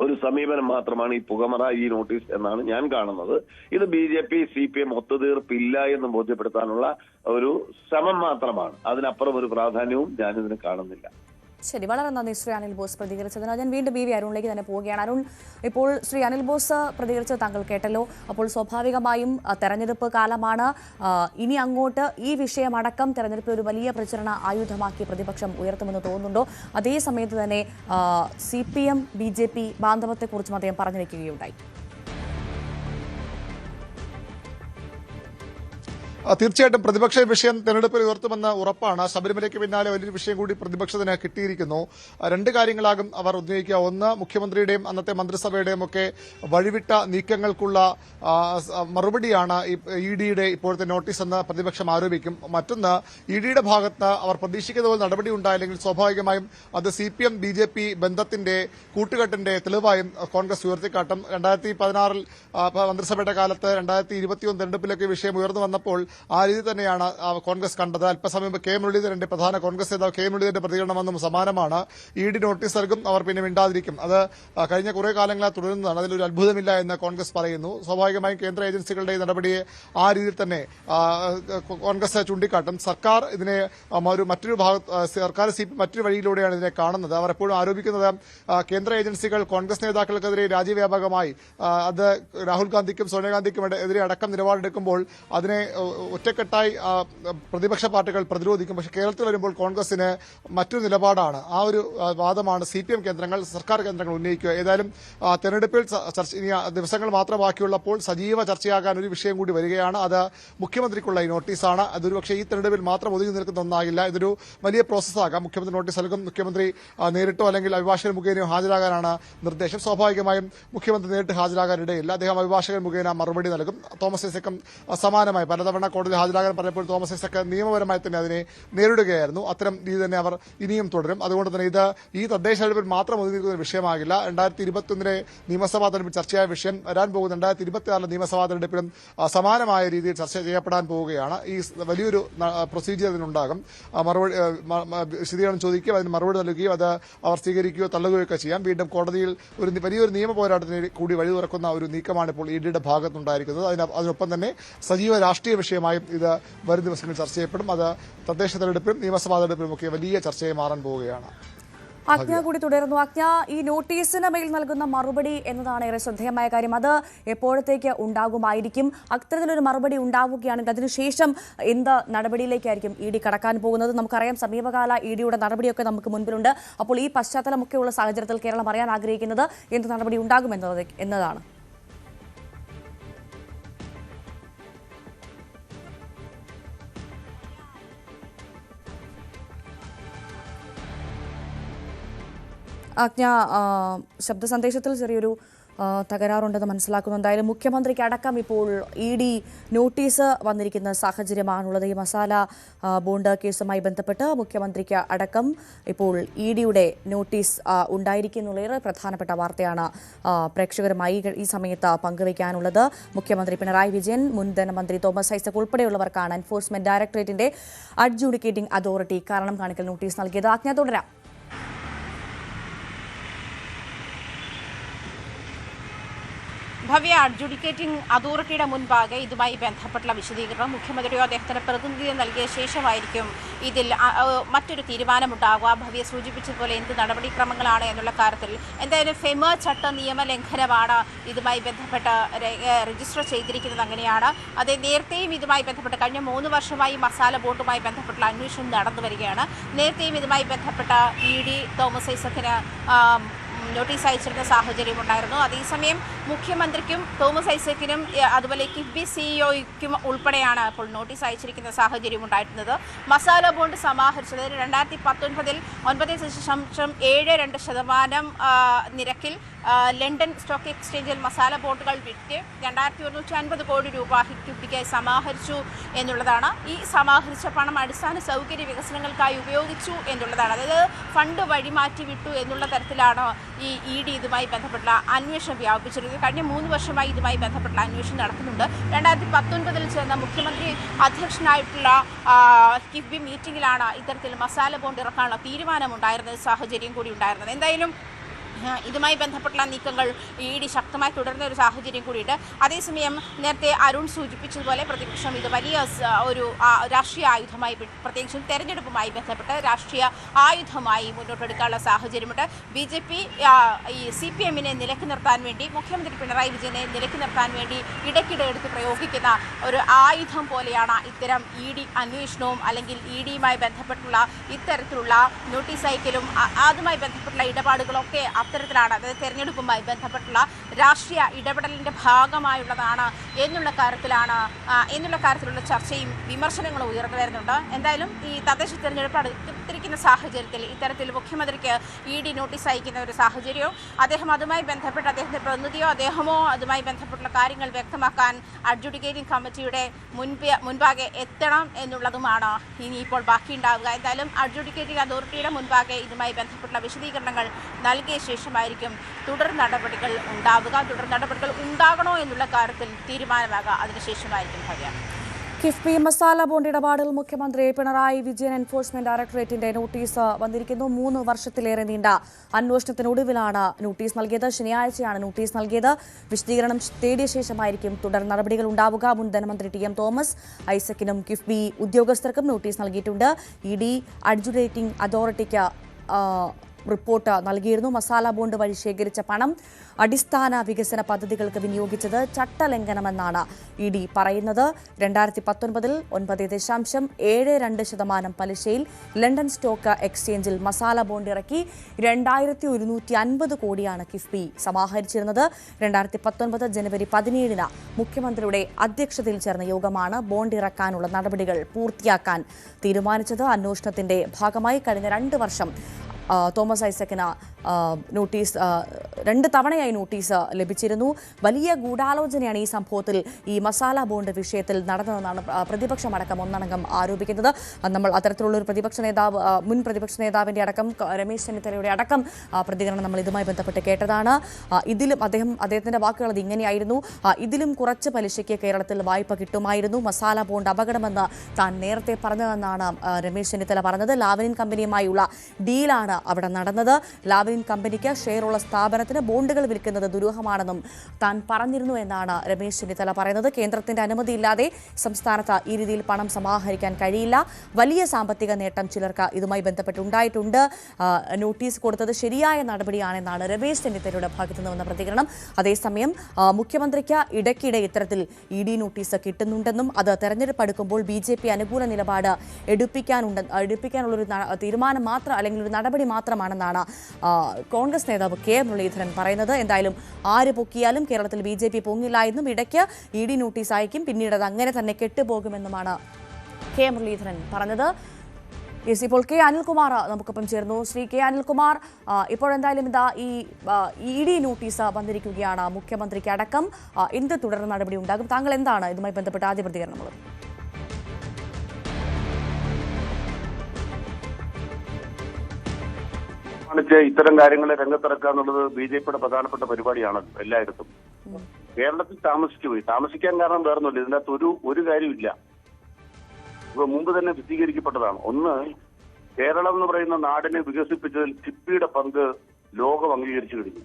ഒരു സമീപനം മാത്രമാണ് ഈ പുകമറ ഈ നോട്ടീസ് എന്നാണ് ഞാൻ കാണുന്നത്. ഇത് B J P C P M ഒത്തുതീർപ്പില്ല എന്ന് ബോധ്യപ്പെടുത്താനുള്ള ഒരു ശ്രമം മാത്രമാണ്. അതിനപ്പുറം ഒരു പ്രാധാന്യവും ഞാനിതിന് കാണുന്നില്ല. ശരി വളരെ നന്ദി ശ്രീ അനിൽ ബോസ് പ്രതികരിച്ചതിന്. ഞാൻ വീണ്ടും ബി വി അരുണിലേക്ക് തന്നെ പോവുകയാണ്. അരുൺ ഇപ്പോൾ ശ്രീ അനിൽ ബോസ് പ്രതികരിച്ചത് താങ്കൾ കേട്ടല്ലോ. അപ്പോൾ സ്വാഭാവികമായും തെരഞ്ഞെടുപ്പ് കാലമാണ്. ഇനി അങ്ങോട്ട് ഈ വിഷയമടക്കം തെരഞ്ഞെടുപ്പിൽ ഒരു വലിയ പ്രചരണ ആയുധമാക്കി പ്രതിപക്ഷം ഉയർത്തുമെന്ന് തോന്നുന്നുണ്ടോ? അതേ സമയത്ത് തന്നെ C P M B J P ബാന്ധവത്തെക്കുറിച്ചും അദ്ദേഹം പറഞ്ഞു വയ്ക്കുകയുണ്ടായി തീർച്ചയായിട്ടും പ്രതിപക്ഷ വിഷയം തെരഞ്ഞെടുപ്പിൽ ഉയർത്തുമെന്ന് ഉറപ്പാണ്. ശബരിമലയ്ക്ക് പിന്നാലെ വലിയൊരു വിഷയം കൂടി പ്രതിപക്ഷത്തിന് കിട്ടിയിരിക്കുന്നു. രണ്ട് കാര്യങ്ങളാകും അവർ ഉന്നയിക്കുക. ഒന്ന് മുഖ്യമന്ത്രിയുടെയും അന്നത്തെ മന്ത്രിസഭയുടെയും ഒക്കെ വഴിവിട്ട നീക്കങ്ങൾക്കുള്ള മറുപടിയാണ് ഇ ഡിയുടെ ഇപ്പോഴത്തെ നോട്ടീസ് എന്ന് പ്രതിപക്ഷം ആരോപിക്കും. മറ്റൊന്ന് ഇ ഡിയുടെ ഭാഗത്ത് അവർ പ്രതീക്ഷിക്കുന്ന പോലെ നടപടി ഉണ്ടായില്ലെങ്കിൽ സ്വാഭാവികമായും അത് C P M B J P ബന്ധത്തിന്റെ കൂട്ടുകെട്ടിന്റെ തെളിവായും കോൺഗ്രസ് ഉയർത്തിക്കാട്ടും. രണ്ടായിരത്തി പതിനാറിൽ മന്ത്രിസഭയുടെ കാലത്ത് രണ്ടായിരത്തി ഇരുപത്തിയൊന്ന് തെരഞ്ഞെടുപ്പിലൊക്കെ വിഷയം ഉയർന്നു വന്നപ്പോൾ ആ രീതി തന്നെയാണ് കോൺഗ്രസ് കണ്ടത്. അല്പസമയം കെ മുരളീധരന്റെ പ്രധാന കോൺഗ്രസ് നേതാവ് കെ മുരളീധരന്റെ പ്രതികരണം വന്നും സമാനമാണ്. ഇ ഡി നോട്ടീസ് നൽകും അവർ പിന്നെ മിണ്ടാതിരിക്കും. അത് കഴിഞ്ഞ കുറേ കാലങ്ങളായി തുടരുന്നതാണ്. അതിലൊരു അത്ഭുതമില്ല എന്ന് കോൺഗ്രസ് പറയുന്നു. സ്വാഭാവികമായും കേന്ദ്ര ഏജൻസികളുടെ നടപടിയെ ആ രീതിയിൽ തന്നെ കോൺഗ്രസ് ചൂണ്ടിക്കാട്ടും. സർക്കാർ ഇതിനെ ഒരു മറ്റൊരു ഭാഗത്ത് സർക്കാർ സി മറ്റൊരു വഴിയിലൂടെയാണ് ഇതിനെ കാണുന്നത്. അവർ എപ്പോഴും ആരോപിക്കുന്നത് കേന്ദ്ര ഏജൻസികൾ കോൺഗ്രസ് നേതാക്കൾക്കെതിരെ രാജ്യവ്യാപകമായി അത് രാഹുൽ ഗാന്ധിക്കും സോണിയാഗാന്ധിക്കും എതിരെ അടക്കം നിലപാടെടുക്കുമ്പോൾ അതിനെ ഒറ്റക്കെട്ടായി പ്രതിപക്ഷ പാർട്ടികൾ പ്രതിരോധിക്കും. പക്ഷേ കേരളത്തിൽ വരുമ്പോൾ കോൺഗ്രസിന് മറ്റൊരു നിലപാടാണ്. ആ ഒരു വാദമാണ് സി പി എം കേന്ദ്രങ്ങൾ സർക്കാർ കേന്ദ്രങ്ങൾ ഉന്നയിക്കുക. ഏതായാലും തെരഞ്ഞെടുപ്പിൽ ചർച്ച ഇനി ദിവസങ്ങൾ മാത്രം ബാക്കിയുള്ളപ്പോൾ സജീവ ചർച്ചയാകാൻ ഒരു വിഷയം കൂടി വരികയാണ്. അത് മുഖ്യമന്ത്രിക്കുള്ള ഈ നോട്ടീസാണ്. അതൊരു പക്ഷേ ഈ തെരഞ്ഞെടുപ്പിൽ മാത്രം ഒതുങ്ങി നിൽക്കുന്ന ഒന്നാകില്ല. ഇതൊരു വലിയ പ്രോസസ്സാകാം മുഖ്യമന്ത്രി നോട്ടീസ് നൽകും. മുഖ്യമന്ത്രി നേരിട്ടോ അല്ലെങ്കിൽ അഭിഭാഷകൻ മുഖേനയോ ഹാജരാകാനാണ് നിർദ്ദേശം. സ്വാഭാവികമായും മുഖ്യമന്ത്രി നേരിട്ട് ഹാജരാകാനിടയില്ല. അദ്ദേഹം അഭിഭാഷകൻ മുഖേന മറുപടി നൽകും. തോമസ് ഐസക്കും സമാനമായി പലതവണ കോടതിയിൽ ഹാജരാകാൻ പറഞ്ഞപ്പോൾ തോമസ് ഐസക്ക് നിയമപരമായി തന്നെ അതിനെ നേരിടുകയായിരുന്നു. അത്തരം രീതി തന്നെ അവർ ഇനിയും തുടരും. അതുകൊണ്ട് തന്നെ ഇത് ഈ തദ്ദേശ തെരഞ്ഞെടുപ്പിൽ മാത്രം ഒതുങ്ങിയിരിക്കുന്ന ഒരു വിഷയമാകില്ല. രണ്ടായിരത്തി ഇരുപത്തിയൊന്നിലെ നിയമസഭാ തെരഞ്ഞെടുപ്പിൽ ചർച്ചയായ വിഷയം വരാൻ പോകുന്ന രണ്ടായിരത്തി ഇരുപത്തിയാറിലെ നിയമസഭാ തെരഞ്ഞെടുപ്പിലും സമാനമായ രീതിയിൽ ചർച്ച ചെയ്യപ്പെടാൻ പോവുകയാണ്. ഈ വലിയൊരു പ്രൊസീജിയർ അതിനുണ്ടാകും. മറുപടി വിശദീകരണം ചോദിക്കുകയും അതിന് മറുപടി നൽകുകയും അത് അവർ സ്വീകരിക്കുകയോ തള്ളുകയോ ഒക്കെ ചെയ്യാം. വീണ്ടും കോടതിയിൽ ഒരു വലിയൊരു നിയമ പോരാട്ടത്തിന് കൂടി വഴി തുറക്കുന്ന ഒരു നീക്കമാണ് ഇപ്പോൾ ഇ ഡിയുടെ ഭാഗത്തുണ്ടായിരിക്കുന്നത് അതിനൊപ്പം തന്നെ സജീവ രാഷ്ട്രീയ വിഷയമായും ഇത് വരും ദിവസങ്ങളിൽ ചർച്ച ചെയ്യപ്പെടും. അത് തദ്ദേശ തെരഞ്ഞെടുപ്പിലും നിയമസഭാ തെരഞ്ഞെടുപ്പിലും ഒക്കെ വലിയ ചർച്ചയായി മാറാൻ പോവുകയാണ്. ആജ്ഞ കൂടി തുടരുന്നു. ആജ്ഞ ഈ നോട്ടീസിന് മേൽ നൽകുന്ന മറുപടി എന്നതാണ് ഏറെ ശ്രദ്ധേയമായ കാര്യം. അത് എപ്പോഴത്തേക്ക് ഉണ്ടാകുമായിരിക്കും? അത്തരത്തിലൊരു മറുപടി ഉണ്ടാവുകയാണെങ്കിൽ അതിനുശേഷം എന്ത് നടപടിയിലേക്കായിരിക്കും ഇ ഡി കടക്കാൻ പോകുന്നത്? നമുക്കറിയാം സമീപകാല ഇ ഡിയുടെ നടപടിയൊക്കെ നമുക്ക് മുൻപിലുണ്ട്. അപ്പോൾ ഈ പശ്ചാത്തലമൊക്കെയുള്ള സാഹചര്യത്തിൽ കേരളം അറിയാൻ ആഗ്രഹിക്കുന്നത് എന്ത് നടപടി ഉണ്ടാകുമെന്നത് എന്നതാണ്. ആജ്ഞ ശബ്ദ സന്ദേശത്തിൽ ചെറിയൊരു തകരാറുണ്ടെന്ന് മനസ്സിലാക്കുന്നു. എന്തായാലും മുഖ്യമന്ത്രിക്ക് അടക്കം ഇപ്പോൾ ഇ ഡി നോട്ടീസ് വന്നിരിക്കുന്ന സാഹചര്യമാണുള്ളത്. ഈ മസാല ബോണ്ട് കേസുമായി ബന്ധപ്പെട്ട് മുഖ്യമന്ത്രിക്ക് അടക്കം ഇപ്പോൾ ഇ ഡിയുടെ നോട്ടീസ് ഉണ്ടായിരിക്കുന്നുള്ള ഉണ്ടായിരിക്കുന്നുള്ളേറെ പ്രധാനപ്പെട്ട വാർത്തയാണ് പ്രേക്ഷകരുമായി ഈ സമയത്ത് പങ്കുവയ്ക്കാനുള്ളത്. മുഖ്യമന്ത്രി പിണറായി വിജയൻ മുൻ ധനമന്ത്രി തോമസ് ഐസക് ഉൾപ്പെടെയുള്ളവർക്കാണ് എൻഫോഴ്സ്മെന്റ് ഡയറക്ടറേറ്റിന്റെ അഡ്ജുഡിക്കേറ്റിംഗ് അതോറിറ്റി കാരണം കാണിക്കൽ നോട്ടീസ് നൽകിയത്. ആജ്ഞ തുടരാം. ഭവ്യ അഡ്ജുഡിക്കേറ്റിംഗ് അതോറിറ്റിയുടെ മുൻപാകെ ഇതുമായി ബന്ധപ്പെട്ടുള്ള വിശദീകരണം മുഖ്യമന്ത്രിയോ അദ്ദേഹത്തിന്റെ പ്രതിനിധിയോ നൽകിയ ശേഷമായിരിക്കും ഇതിൽ മറ്റൊരു തീരുമാനമുണ്ടാകുക ഭവ്യ സൂചിപ്പിച്ചതുപോലെ എന്ത് നടപടിക്രമങ്ങളാണ് എന്നുള്ള കാര്യത്തിൽ എന്തായാലും ഫെമ ചട്ട നിയമലംഘനമാണ് ഇതുമായി ബന്ധപ്പെട്ട് രജിസ്റ്റർ ചെയ്തിരിക്കുന്നത് അങ്ങനെയാണ്. അതേ നേരത്തെയും ഇതുമായി ബന്ധപ്പെട്ട് കഴിഞ്ഞ മൂന്ന് വർഷമായി മസാല ബോട്ടുമായി ബന്ധപ്പെട്ടുള്ള അന്വേഷണം നടന്നു വരികയാണ്. നേരത്തെയും ഇതുമായി ബന്ധപ്പെട്ട ഇ ഡി തോമസ് ഐസക്കിന് നോട്ടീസ് അയച്ചിരുന്ന സാഹചര്യം ഉണ്ടായിരുന്നു അതേസമയം മുഖ്യമന്ത്രിക്കും തോമസ് ഐസക്കിനും അതുപോലെ കിഫ്ബി സിഇഒയ്ക്കും ഉൾപ്പെടെയാണ് ഇപ്പോൾ നോട്ടീസ് അയച്ചിരിക്കുന്ന സാഹചര്യം ഉണ്ടായിരുന്നത് മസാല ബോണ്ട് സമാഹരിച്ചത് രണ്ടായിരത്തി പത്തൊൻപതിൽ ഒൻപത് ദശാംശം ഏഴ് രണ്ട് ശതമാനം നിരക്കിൽ ലണ്ടൻ സ്റ്റോക്ക് എക്സ്ചേഞ്ചിൽ മസാല ബോണ്ടുകൾ വിറ്റ് രണ്ടായിരത്തി ഒരുന്നൂറ്റി അൻപത് കോടി രൂപ കിഫ്ബിക്കായി സമാഹരിച്ചു എന്നുള്ളതാണ്. ഈ സമാഹരിച്ച പണം അടിസ്ഥാന സൗകര്യ വികസനങ്ങൾക്കായി ഉപയോഗിച്ചു എന്നുള്ളതാണ്. അതായത് ഫണ്ട് വഴിമാറ്റി വിട്ടു എന്നുള്ള തരത്തിലാണ് ഈ ഇ ഡി ഇതുമായി ബന്ധപ്പെട്ട അന്വേഷണം വ്യാപിച്ചിരിക്കുന്നത് കഴിഞ്ഞ മൂന്ന് വർഷമായി ഇതുമായി ബന്ധപ്പെട്ട അന്വേഷണം നടക്കുന്നുണ്ട്. രണ്ടായിരത്തി പത്തൊൻപതിൽ ചേർന്ന മുഖ്യമന്ത്രി അധ്യക്ഷനായിട്ടുള്ള കിഫ്ബി മീറ്റിംഗിലാണ് ഇത്തരത്തിൽ മസാല ബോണ്ട് ഇറക്കാനുള്ള തീരുമാനമുണ്ടായിരുന്ന സാഹചര്യം കൂടി ഉണ്ടായിരുന്നത്. എന്തായാലും ഇതുമായി ബന്ധപ്പെട്ടുള്ള നീക്കങ്ങൾ ഇ ഡി ശക്തമായി തുടരുന്ന ഒരു സാഹചര്യം കൂടിയുണ്ട്. അതേസമയം നേരത്തെ അരുൺ സൂചിപ്പിച്ചതുപോലെ പ്രതിപക്ഷം ഇത് വലിയ ഒരു രാഷ്ട്രീയ ആയുധമായി പ്രത്യേകിച്ചും തെരഞ്ഞെടുപ്പുമായി ബന്ധപ്പെട്ട് രാഷ്ട്രീയ ആയുധമായി മുന്നോട്ടെടുക്കാനുള്ള സാഹചര്യമുണ്ട്. ബി ജെ പി ഈ സി പി എമ്മിനെ നിലയ്ക്ക് നിർത്താൻ വേണ്ടി മുഖ്യമന്ത്രി പിണറായി വിജയനെ നിലയ്ക്ക് നിർത്താൻ വേണ്ടി ഇടയ്ക്കിടെ എടുത്ത് പ്രയോഗിക്കുന്ന ഒരു ആയുധം പോലെയാണ് ഇത്തരം ഇ ഡി അന്വേഷണവും അല്ലെങ്കിൽ ഇ ഡിയുമായി ബന്ധപ്പെട്ടുള്ള ഇത്തരത്തിലുള്ള നോട്ടീസ് അയക്കലും അതുമായി ബന്ധപ്പെട്ടുള്ള ഇടപാടുകളൊക്കെ അത്തരത്തിലാണ് അതായത് തെരഞ്ഞെടുപ്പുമായി ബന്ധപ്പെട്ടുള്ള രാഷ്ട്രീയ ഇടപെടലിന്റെ ഭാഗമായുള്ളതാണ് എന്നുള്ള കാര്യത്തിലാണ് എന്നുള്ള കാര്യത്തിലുള്ള ചർച്ചയും വിമർശനങ്ങളും ഉയർന്നു വരുന്നുണ്ട്. എന്തായാലും ഈ തദ്ദേശ തെരഞ്ഞെടുപ്പ് അടുത്തിരിക്കുന്ന സാഹചര്യത്തിൽ ഇത്തരത്തിൽ മുഖ്യമന്ത്രിക്ക് ഇ ഡി നോട്ടീസ് അയക്കുന്ന ഒരു സാഹചര്യവും അദ്ദേഹം അതുമായി ബന്ധപ്പെട്ട് അദ്ദേഹത്തിന്റെ പ്രതിനിധിയോ അദ്ദേഹമോ അതുമായി ബന്ധപ്പെട്ടുള്ള കാര്യങ്ങൾ വ്യക്തമാക്കാൻ അഡ്ജുഡിക്കേറ്റിംഗ് കമ്മിറ്റിയുടെ മുൻപ് മുൻപാകെ എത്തണം എന്നുള്ളതുമാണ് ഇനിയിപ്പോൾ ബാക്കിയുണ്ടാവുക. എന്തായാലും അഡ്ജുഡിക്കേറ്റിംഗ് അതോറിറ്റിയുടെ മുൻപാകെ ഇതുമായി ബന്ധപ്പെട്ടുള്ള വിശദീകരണങ്ങൾ നൽകിയ ശേഷമായിരിക്കും തുടർ നടപടികൾ ഉണ്ടാവുക. തുടർ നടപടികൾ ഉണ്ടാകണോ എന്നുള്ള കാര്യത്തിൽ തീരുമാനമാകുക. അതിനുശേഷമായിരിക്കും ഭവ്യ കിഫ്ബി മസാല ബോണ്ട് ഇടപാടിൽ മുഖ്യമന്ത്രി പിണറായി വിജയൻ എൻഫോഴ്സ്മെന്റ് ഡയറക്ടറേറ്റിന്റെ നോട്ടീസ് വന്നിരിക്കുന്നു. മൂന്ന് വർഷത്തിലേറെ നീണ്ട അന്വേഷണത്തിനൊടുവിലാണ് നോട്ടീസ് നൽകിയത്. ശനിയാഴ്ചയാണ് നോട്ടീസ് നൽകിയത്. വിശദീകരണം തേടിയ ശേഷമായിരിക്കും തുടർ നടപടികൾ ഉണ്ടാവുക. മുൻ ധനമന്ത്രി ടി എം തോമസ് ഐസക്കിനും കിഫ്ബി ഉദ്യോഗസ്ഥർക്കും നോട്ടീസ് നൽകിയിട്ടുണ്ട്. ഇ ഡി അഡ്ജുഡേറ്റിംഗ് അതോറിറ്റിക്ക് റിപ്പോർട്ട് നൽകിയിരുന്നു. മസാല ബോണ്ട് വഴി ശേഖരിച്ച പണം അടിസ്ഥാന വികസന പദ്ധതികൾക്ക് വിനിയോഗിച്ചത് ചട്ടലംഘനമെന്നാണ് ഇ ഡി പറയുന്നത്. രണ്ടായിരത്തി പത്തൊൻപതിൽ ഒൻപത് ദശാംശം ഏഴ് രണ്ട് ശതമാനം പലിശയിൽ ലണ്ടൻ സ്റ്റോക്ക് എക്സ്ചേഞ്ചിൽ മസാല ബോണ്ട് ഇറക്കി രണ്ടായിരത്തി ഒരുന്നൂറ്റി അൻപത് കോടിയാണ് കിഫ്ബി സമാഹരിച്ചിരുന്നത്. രണ്ടായിരത്തി പത്തൊൻപത് ജനുവരി പതിനേഴിന് മുഖ്യമന്ത്രിയുടെ അധ്യക്ഷതയിൽ ചേർന്ന യോഗമാണ് ബോണ്ട് ഇറക്കാനുള്ള നടപടികൾ പൂർത്തിയാക്കാൻ തീരുമാനിച്ചത്. അന്വേഷണത്തിന്റെ ഭാഗമായി കഴിഞ്ഞ രണ്ട് വർഷം തോമസ് ഐസക്കിന് നോട്ടീസ് രണ്ട് തവണയായി നോട്ടീസ് ലഭിച്ചിരുന്നു. വലിയ ഗൂഢാലോചനയാണ് ഈ സംഭവത്തിൽ ഈ മസാല ബോണ്ട് വിഷയത്തിൽ നടന്നതെന്നാണ് പ്രതിപക്ഷം പ്രതിപക്ഷമടക്കം ഒന്നടങ്കം ആരോപിക്കുന്നത്. നമ്മൾ അത്തരത്തിലുള്ള ഒരു പ്രതിപക്ഷ നേതാവ് മുൻ പ്രതിപക്ഷ നേതാവിന്റെ അടക്കം രമേശ് ചെന്നിത്തലയുടെ അടക്കം പ്രതികരണം നമ്മൾ ഇതുമായി ബന്ധപ്പെട്ട് കേട്ടതാണ്. ഇതിലും അദ്ദേഹം അദ്ദേഹത്തിന്റെ വാക്കുകൾ അത് ഇങ്ങനെയായിരുന്നു. ഇതിലും കുറച്ച് പലിശയ്ക്ക് കേരളത്തിൽ വായ്പ കിട്ടുമായിരുന്നു. മസാല ബോണ്ട് അപകടമെന്ന് താൻ നേരത്തെ പറഞ്ഞതെന്നാണ് രമേശ് ചെന്നിത്തല പറഞ്ഞത്. ലാവലിൻ കമ്പനിയുമായുള്ള ഡീലാണ് അവിടെ നടന്നത്. ലാവലിൻ കമ്പനിക്ക് ഷെയറുള്ള സ്ഥാപനത്തിന് ബോണ്ടുകൾ വിൽക്കുന്നത് ദുരൂഹമാണെന്നും താൻ പറഞ്ഞിരുന്നു എന്നാണ് രമേശ് ചെന്നിത്തല പറയുന്നത്. കേന്ദ്രത്തിന്റെ അനുമതിയില്ലാതെ സംസ്ഥാനത്ത് ഈ രീതിയിൽ പണം സമാഹരിക്കാൻ കഴിയില്ല. വലിയ സാമ്പത്തിക നേട്ടം ചിലർക്ക് ഇതുമായി ബന്ധപ്പെട്ടുണ്ടായിട്ടുണ്ട്. നോട്ടീസ് കൊടുത്തത് ശരിയായ നടപടിയാണെന്നാണ് രമേശ് ചെന്നിത്തലയുടെ ഭാഗത്തു നിന്ന് വന്ന പ്രതികരണം. അതേസമയം മുഖ്യമന്ത്രിക്ക് ഇടയ്ക്കിടെ ഇത്തരത്തിൽ ഇ ഡി നോട്ടീസ് കിട്ടുന്നുണ്ടെന്നും അത് തെരഞ്ഞെടുപ്പ് അടുക്കുമ്പോൾ ബി ജെ പി അനുകൂല നിലപാട് എടുപ്പിക്കാനുണ്ട് എടുപ്പിക്കാനുള്ളൊരു തീരുമാനം മാത്രം അല്ലെങ്കിൽ ഒരു നടപടി മാത്രമാണെന്നാണ് കോൺഗ്രസ് നേതാവ് കെ മുരളീധരൻ പറയുന്നത്. എന്തായാലും ആര് പൊക്കിയാലും കേരളത്തിൽ ബി ജെ പി പൊങ്ങില്ല എന്നും ഇടയ്ക്ക് ഇ ഡി നോട്ടീസ് അയക്കും. പിന്നീട് അത് അങ്ങനെ തന്നെ കെട്ടുപോകുമെന്നുമാണ് കെ മുരളീധരൻ പറഞ്ഞത്. യെസ് ഇപ്പോൾ കെ അനിൽകുമാർ നമുക്കൊപ്പം ചേർന്നു. ശ്രീ കെ അനിൽകുമാർ ഇപ്പോൾ എന്തായാലും ഇതാ ഈ ഇ ഡി നോട്ടീസ് വന്നിരിക്കുകയാണ് മുഖ്യമന്ത്രിക്ക് അടക്കം. എന്ത് തുടർ നടപടി ഉണ്ടാകും? താങ്കൾ എന്താണ് ഇതുമായി ബന്ധപ്പെട്ട ആദ്യ പ്രതികരണമുള്ളത് കാണിച്ച് ഇത്തരം കാര്യങ്ങളെ രംഗത്തിറക്കുക എന്നുള്ളത് ബി ജെ പിയുടെ പ്രധാനപ്പെട്ട പരിപാടിയാണ് എല്ലായിടത്തും. കേരളത്തിൽ താമസിച്ചുപോയി താമസിക്കാൻ കാരണം വേറൊന്നുമില്ല. ഇതിനകത്ത് ഒരു ഒരു കാര്യമില്ല ഇപ്പൊ മുമ്പ് തന്നെ വിശദീകരിക്കപ്പെട്ടതാണ്. ഒന്ന് കേരളം എന്ന് പറയുന്ന നാടിനെ വികസിപ്പിച്ചതിൽ കിഫ്ബിയുടെ പങ്ക് ലോകം അംഗീകരിച്ചു കഴിഞ്ഞു.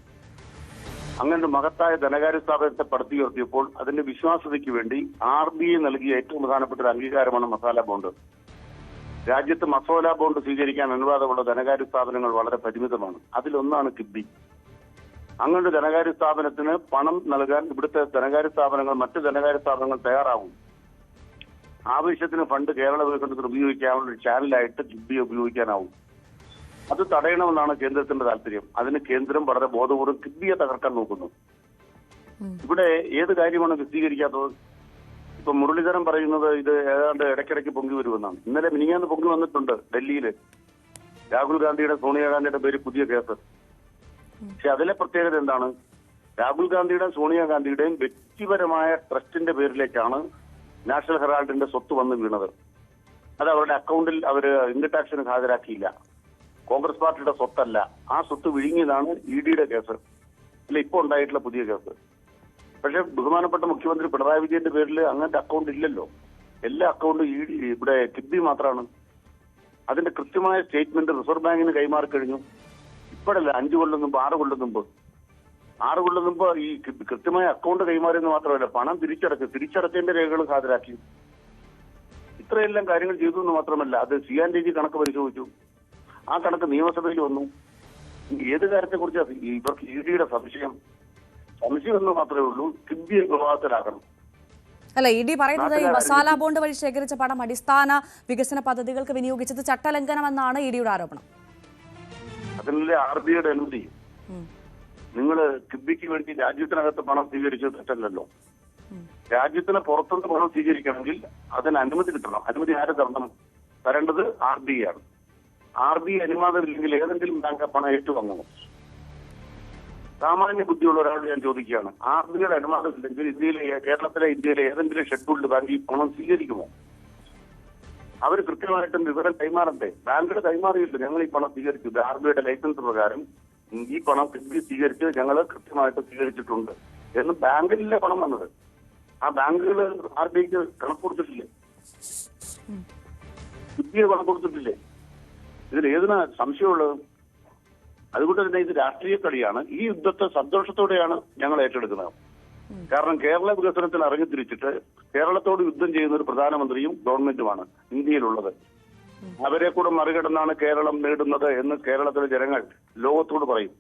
അങ്ങനെ ഒരു മഹത്തായ ധനകാര്യ സ്ഥാപനത്തെ പടുത്തി ഉയർത്തിയപ്പോൾ അതിന്റെ വിശ്വാസ്യതയ്ക്ക് വേണ്ടി ആർ ബി ഐ നൽകിയ ഏറ്റവും പ്രധാനപ്പെട്ട ഒരു അംഗീകാരമാണ് മസാല ബോണ്ട്. രാജ്യത്ത് മസോല ബോണ്ട് സ്വീകരിക്കാൻ അനുവാദമുള്ള ധനകാര്യ സ്ഥാപനങ്ങൾ വളരെ പരിമിതമാണ്. അതിലൊന്നാണ് കിബി അങ്ങനെ ധനകാര്യ സ്ഥാപനത്തിന് പണം നൽകാൻ ഇവിടുത്തെ ധനകാര്യ സ്ഥാപനങ്ങൾ മറ്റ് ധനകാര്യ സ്ഥാപനങ്ങൾ തയ്യാറാവും. ആവശ്യത്തിന് ഫണ്ട് കേരള വികസനത്തിന് ഉപയോഗിക്കാനുള്ള ഒരു ചാനലായിട്ട് കിബിയെ ഉപയോഗിക്കാനാവും. അത് തടയണമെന്നാണ് കേന്ദ്രത്തിന്റെ താല്പര്യം. അതിന് കേന്ദ്രം വളരെ ബോധപൂർവം കിബിയെ തകർക്കാൻ നോക്കുന്നു. ഇവിടെ ഏത് കാര്യമാണ് വിശദീകരിക്കാത്തത്? ഇപ്പൊ മുരളീധരൻ പറയുന്നത് ഇത് ഏതാണ്ട് ഇടയ്ക്കിടയ്ക്ക് പൊങ്ങി വരുമെന്നാണ്. ഇന്നലെ മിനിങ്ങാന്ന് പൊങ്ങി വന്നിട്ടുണ്ട് ഡൽഹിയിൽ രാഹുൽ ഗാന്ധിയുടെ സോണിയാഗാന്ധിയുടെ പേര് പുതിയ കേസ്. പക്ഷെ അതിലെ പ്രത്യേകത എന്താണ്? രാഹുൽ ഗാന്ധിയുടെയും സോണിയാഗാന്ധിയുടെയും വ്യക്തിപരമായ ട്രസ്റ്റിന്റെ പേരിലേക്കാണ് നാഷണൽ ഹെറാൾഡിന്റെ സ്വത്ത് വന്ന് വീണത്. അത് അവരുടെ അക്കൗണ്ടിൽ അവർ ഇൻകം ടാക്സിന് ഹാജരാക്കിയില്ല. കോൺഗ്രസ് പാർട്ടിയുടെ സ്വത്തല്ല. ആ സ്വത്ത് വിഴുങ്ങിയതാണ് ഇ ഡിയുടെ കേസ്. അല്ല ഇപ്പോൾ ഉണ്ടായിട്ടുള്ള പുതിയ കേസ്. പക്ഷെ ബഹുമാനപ്പെട്ട മുഖ്യമന്ത്രി പിണറായി വിജയന്റെ പേരിൽ അങ്ങനത്തെ അക്കൗണ്ട് ഇല്ലല്ലോ. എല്ലാ അക്കൗണ്ടും ഈ ഇവിടെ കിബി മാത്രമാണ് അതിന്റെ കൃത്യമായ സ്റ്റേറ്റ്മെന്റ് റിസർവ് ബാങ്കിന് കൈമാറി കഴിഞ്ഞു. ഇപ്പോഴല്ല അഞ്ചു കൊല്ലം മുമ്പ് ആറ് കൊല്ലം മുമ്പ്. ആറ് കൊല്ലം മുമ്പ് ഈ കൃത്യമായ അക്കൗണ്ട് കൈമാറിയെന്ന് മാത്രമല്ല പണം തിരിച്ചടക്ക് തിരിച്ചടക്കേണ്ട രേഖകൾ ഹാജരാക്കി. ഇത്രയെല്ലാം കാര്യങ്ങൾ ചെയ്തു എന്ന് മാത്രമല്ല അത് സി ആൻഡ് ഡി കണക്ക് പരിശോധിച്ചു. ആ കണക്ക് നിയമസഭയിൽ വന്നു. ഏത് കാര്യത്തെ കുറിച്ചാണ് ഇവർക്ക് ഇ ഡിയുടെ സംശയം? സംശയം എന്ന് മാത്രമേ ഉള്ളൂ. കിബിയെ വിവാദത്തിലാക്കണം അല്ല ഇ ഡി പറയുന്നത് ഈ മസാല ബോണ്ട് വഴി ശേഖരിച്ച പണം അടിസ്ഥാന വികസന പദ്ധതികൾക്ക് വിനിയോഗിച്ചത് ചട്ടലംഘനമെന്നാണ് ഇ ഡിയുടെ ആരോപണം. അതിനല്ലേ ആർ ബി ഐയുടെ അനുമതി? നിങ്ങൾ കിബിക്ക് വേണ്ടി രാജ്യത്തിനകത്ത് പണം സ്വീകരിച്ചത് തെറ്റല്ലല്ലോ. രാജ്യത്തിന് പുറത്തുനിന്ന് പണം സ്വീകരിക്കണമെങ്കിൽ അതിന് അനുമതി കിട്ടണം. അനുമതി ആരെ തരണം? തരേണ്ടത് ആർ ബി ആണ്. ആർ ബി അനുവാദം ഇല്ലെങ്കിൽ ഏതെങ്കിലും ബാങ്ക് പണം ഏറ്റുവാങ്ങുമോ സാമാന്യ ബുദ്ധിയുള്ള ഒരാളോട് ഞാൻ ചോദിക്കുകയാണ്. ആർ ബിയുടെ അനുവാദം ഇല്ലെങ്കിൽ ഇന്ത്യയിലെ കേരളത്തിലെ ഇന്ത്യയിലെ ഏതെങ്കിലും ഷെഡ്യൂൾഡ് ബാങ്ക് ഈ പണം സ്വീകരിക്കുമോ? അവർ കൃത്യമായിട്ടും വിവരം കൈമാറണ്ടേ? ബാങ്കുകൾ കൈമാറിയില്ല. ഞങ്ങൾ ഈ പണം സ്വീകരിച്ചു. ആർ ലൈസൻസ് പ്രകാരം ഈ പണം സ്വീകരിച്ച് ഞങ്ങൾ കൃത്യമായിട്ട് സ്വീകരിച്ചിട്ടുണ്ട് എന്ന് ബാങ്കിലെ പണം വന്നത്? ആ ബാങ്കുകൾ ആർ ബി ഐക്ക് കണക്ക് കൊടുത്തിട്ടില്ലേ? കൃത്യ കണക്ക് കൊടുത്തിട്ടില്ലേ? ഇതിൽ ഏതിനാ സംശയമുള്ളത്? അതുകൊണ്ട് തന്നെ ഇത് രാഷ്ട്രീയ കളിയാണ്. ഈ യുദ്ധത്തെ സന്തോഷത്തോടെയാണ് ഞങ്ങൾ ഏറ്റെടുക്കുന്നത്. കാരണം കേരള വികസനത്തിൽ അറിഞ്ഞു തിരിച്ചിട്ട് കേരളത്തോട് യുദ്ധം ചെയ്യുന്ന ഒരു പ്രധാനമന്ത്രിയും ഗവൺമെന്റുമാണ് ഇന്ത്യയിലുള്ളത്. അവരെ കൂടെ മറികടന്നാണ് കേരളം നേടുന്നത് എന്ന് കേരളത്തിലെ ജനങ്ങൾ ലോകത്തോട് പറയും.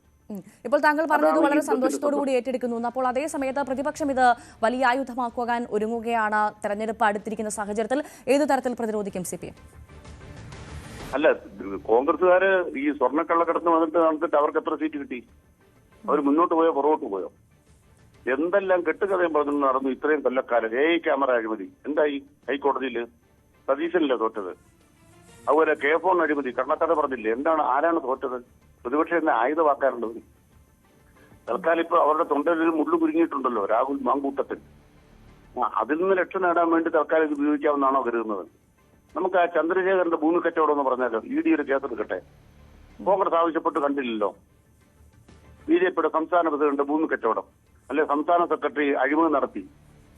ഇപ്പോൾ താങ്കൾ പറഞ്ഞത് വളരെ സന്തോഷത്തോടു കൂടി ഏറ്റെടുക്കുന്നു. അപ്പോൾ അതേ സമയത്ത് പ്രതിപക്ഷം ഇത് വലിയ ആയുധമാക്കുവാൻ ഒരുങ്ങുകയാണ് തെരഞ്ഞെടുപ്പ് അടുത്തിരിക്കുന്ന സാഹചര്യത്തിൽ. ഏതു തരത്തിൽ പ്രതിരോധിക്കും സി അല്ല കോൺഗ്രസ്സുകാര് ഈ സ്വർണക്കള്ളക്കടത്ത് വന്നിട്ട് നടന്നിട്ട് അവർക്ക് എത്ര സീറ്റ് കിട്ടി. അവർ മുന്നോട്ട് പോയോ പുറകോട്ട് പോയോ? എന്തെല്ലാം കെട്ടുകഥയും പറഞ്ഞു നടന്നു ഇത്രയും കൊല്ലക്കാലം. ഏ ക്യാമറ അഴിമതി. എന്തായി? ഹൈക്കോടതിയിൽ സതീശനല്ലേ തോറ്റത്? അതുപോലെ കെ ഫോൺ അഴിമതി. കണ്ണക്കഥ പറഞ്ഞില്ലേ? എന്താണ് ആരാണ് തോറ്റത്? പ്രതിപക്ഷം എന്നെ ആയുധമാക്കാറുള്ളത് തൽക്കാലം ഇപ്പൊ അവരുടെ തൊണ്ടയിൽ മുള്ളു കുരുങ്ങിയിട്ടുണ്ടല്ലോ രാഹുൽ മാങ്കൂട്ടത്തിൽ. അതിൽ നിന്ന് രക്ഷ നേടാൻ വേണ്ടി തൽക്കാലം ഇത് ഉപയോഗിക്കാമെന്നാണോ കരുതുന്നത്? നമുക്ക് ആ ചന്ദ്രശേഖരന്റെ ഭൂമി കച്ചവടം എന്ന് പറഞ്ഞാലോ? ഇ ഡി ഒരു കേസെടുക്കട്ടെ കോൺഗ്രസ് ആവശ്യപ്പെട്ട് കണ്ടില്ലല്ലോ. ബി ജെ പിയുടെ സംസ്ഥാന പ്രസിഡന്റ് ഭൂമി കച്ചവടം അല്ലെ സംസ്ഥാന സെക്രട്ടറി അഴിമതി നടത്തി.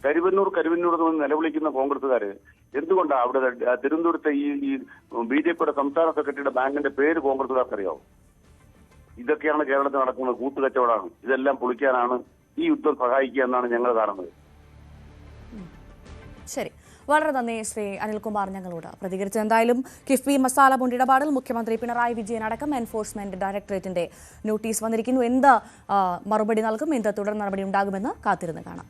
കരുവന്നൂർ കരുവന്നൂർ എന്ന് നിലവിളിക്കുന്ന കോൺഗ്രസ്സുകാര് എന്തുകൊണ്ടാണ് അവിടെ തിരുവനന്തപുരത്തെ ഈ ഈ ബി ജെ പിയുടെ സംസ്ഥാന സെക്രട്ടറിയുടെ ബാങ്കിന്റെ പേര് കോൺഗ്രസ്സുകാർക്ക് അറിയാവും ഇതൊക്കെയാണ് കേരളത്തിൽ നടക്കുന്നത് കൂട്ടുകച്ചവടമാണ്. ഇതെല്ലാം പൊളിക്കാനാണ് ഈ യുദ്ധം സഹായിക്കുക എന്നാണ് ഞങ്ങൾ കാണുന്നത്. ശരി. വളരെ നന്ദി ശ്രീ അനിൽകുമാർ ഞങ്ങളോട്. പ്രതികരിച്ചത് എന്തായാലും കിഫ്ബി മസാല ബോണ്ട് ഇടപാടിൽ മുഖ്യമന്ത്രി പിണറായി വിജയൻ അടക്കം എൻഫോഴ്സ്മെന്റ് ഡയറക്ടറേറ്റിന്റെ നോട്ടീസ് വന്നിരിക്കുന്നു. എന്ത് മറുപടി നൽകും? എന്ത് തുടർ നടപടി ഉണ്ടാകുമെന്ന് കാത്തിരുന്ന് കാണാം.